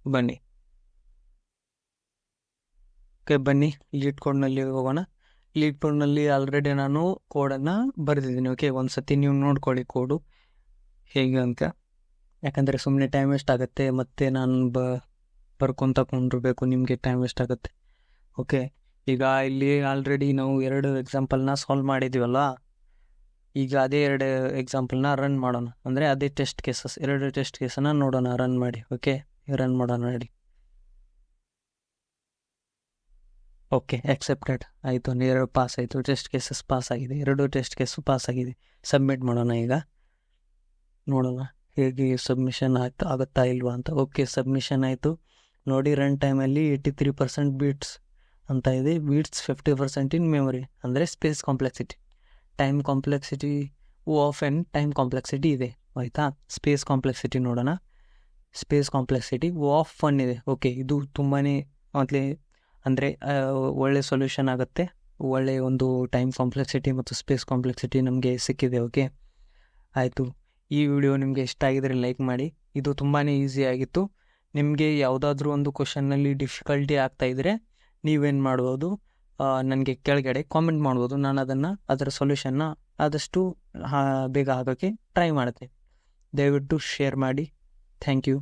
Speaker 1: ಬನ್ನಿ. ಓಕೆ ಬನ್ನಿ. ಲೀಡ್ ಕೋಡ್ನಲ್ಲಿ ಹೋಗೋಣ. ಲೀಡ್ ಕೋಡ್ನಲ್ಲಿ ಆಲ್ರೆಡಿ ನಾನು ಕೋಡನ್ನು ಬರೆದಿದ್ದೀನಿ. ಓಕೆ ಒಂದು ಸತಿ ನೀವು ನೋಡ್ಕೊಳ್ಳಿ ಕೋಡು. ಹೇಗೆ ಅಂತ. ಯಾಕಂದರೆ ಸುಮ್ಮನೆ ಟೈಮ್ ವೇಸ್ಟ್ ಆಗುತ್ತೆ. ಮತ್ತೆ ನಾನು ಬ ಬರ್ಕೊತ ಕೊಂಡಿರಬೇಕು ನಿಮಗೆ ಟೈಮ್ ವೇಸ್ಟ್ ಆಗುತ್ತೆ. ಓಕೆ ಈಗ ಇಲ್ಲಿ ಆಲ್ರೆಡಿ ನಾವು ಎರಡು ಎಕ್ಸಾಂಪಲ್ನ ಸಾಲ್ವ್ ಮಾಡಿದ್ದೀವಲ್ಲ ಈಗ ಅದೇ ಎರಡು ಎಕ್ಸಾಂಪಲ್ನ ರನ್ ಮಾಡೋಣ. ಅಂದರೆ ಅದೇ ಟೆಸ್ಟ್ ಕೇಸಸ್ ಎರಡು ಟೆಸ್ಟ್ ಕೇಸನ್ನು ನೋಡೋಣ ರನ್ ಮಾಡಿ. ಓಕೆ ರನ್ ಮಾಡೋಣ ನೋಡಿ ಓಕೆ ಅಕ್ಸೆಪ್ಟೆಡ್ ಆಯಿತು ಎರಡು ಪಾಸ್ ಆಯಿತು. ಟೆಸ್ಟ್ ಕೇಸಸ್ ಪಾಸ್ ಆಗಿದೆ. ಎರಡು ಟೆಸ್ಟ್ ಕೇಸು ಪಾಸ್ ಆಗಿದೆ. ಸಬ್ಮಿಟ್ ಮಾಡೋಣ ಈಗ. ನೋಡೋಣ, ಹೇಗೆ ಸಬ್ಮಿಷನ್ ಆಯಿತು, ಆಗುತ್ತಾ ಇಲ್ವಾ ಅಂತ. ಓಕೆ ಸಬ್ಮಿಷನ್ ಆಯಿತು. ನೋಡಿ ರನ್ ಟೈಮಲ್ಲಿ ಏಯ್ಟಿ ತ್ರೀ ಪರ್ಸೆಂಟ್ ಬೀಟ್ಸ್ ಅಂತ ಇದೆ. Beats fifty percent in memory ಅಂದರೆ space complexity time complexity O of and time complexity ಇದೆ. ಆಯಿತಾ? ಸ್ಪೇಸ್ ಕಾಂಪ್ಲೆಕ್ಸಿಟಿ ನೋಡೋಣ. ಸ್ಪೇಸ್ ಕಾಂಪ್ಲೆಕ್ಸಿಟಿ ಆಫ್ ಒನ್ ಇದೆ. ಓಕೆ ಇದು ತುಂಬಾ ಮತ್ತೆ ಅಂದರೆ ಒಳ್ಳೆ ಸೊಲ್ಯೂಷನ್ ಆಗುತ್ತೆ. ಒಳ್ಳೆಯ ಒಂದು ಟೈಮ್ ಕಾಂಪ್ಲೆಕ್ಸಿಟಿ ಮತ್ತು ಸ್ಪೇಸ್ ಕಾಂಪ್ಲೆಕ್ಸಿಟಿ ನಮಗೆ ಸಿಕ್ಕಿದೆ ಓಕೆ ಆಯಿತು. ಈ ವಿಡಿಯೋ ನಿಮಗೆ ಇಷ್ಟ ಆಗಿದ್ರೆ ಲೈಕ್ ಮಾಡಿ. ಇದು ತುಂಬಾ ಈಸಿ ಆಗಿತ್ತು. ನಿಮಗೆ ಯಾವುದಾದ್ರೂ ಒಂದು ಕ್ವಶನ್ನಲ್ಲಿ ಡಿಫಿಕಲ್ಟಿ ಆಗ್ತಾಯಿದ್ರೆ ನೀವೇನು ಮಾಡ್ಬೋದು ನನಗೆ ಕೆಳಗಡೆ ಕಾಮೆಂಟ್ ಮಾಡ್ಬೋದು. ನಾನು ಅದನ್ನು, ಅದರ ಸೊಲ್ಯೂಷನ್ನ ಆದಷ್ಟು ಬೇಗ ಹಾಕೋಕ್ಕೆ ಟ್ರೈ ಮಾಡ್ತೀನಿ. ದಯವಿಟ್ಟು ಶೇರ್ ಮಾಡಿ. Thank you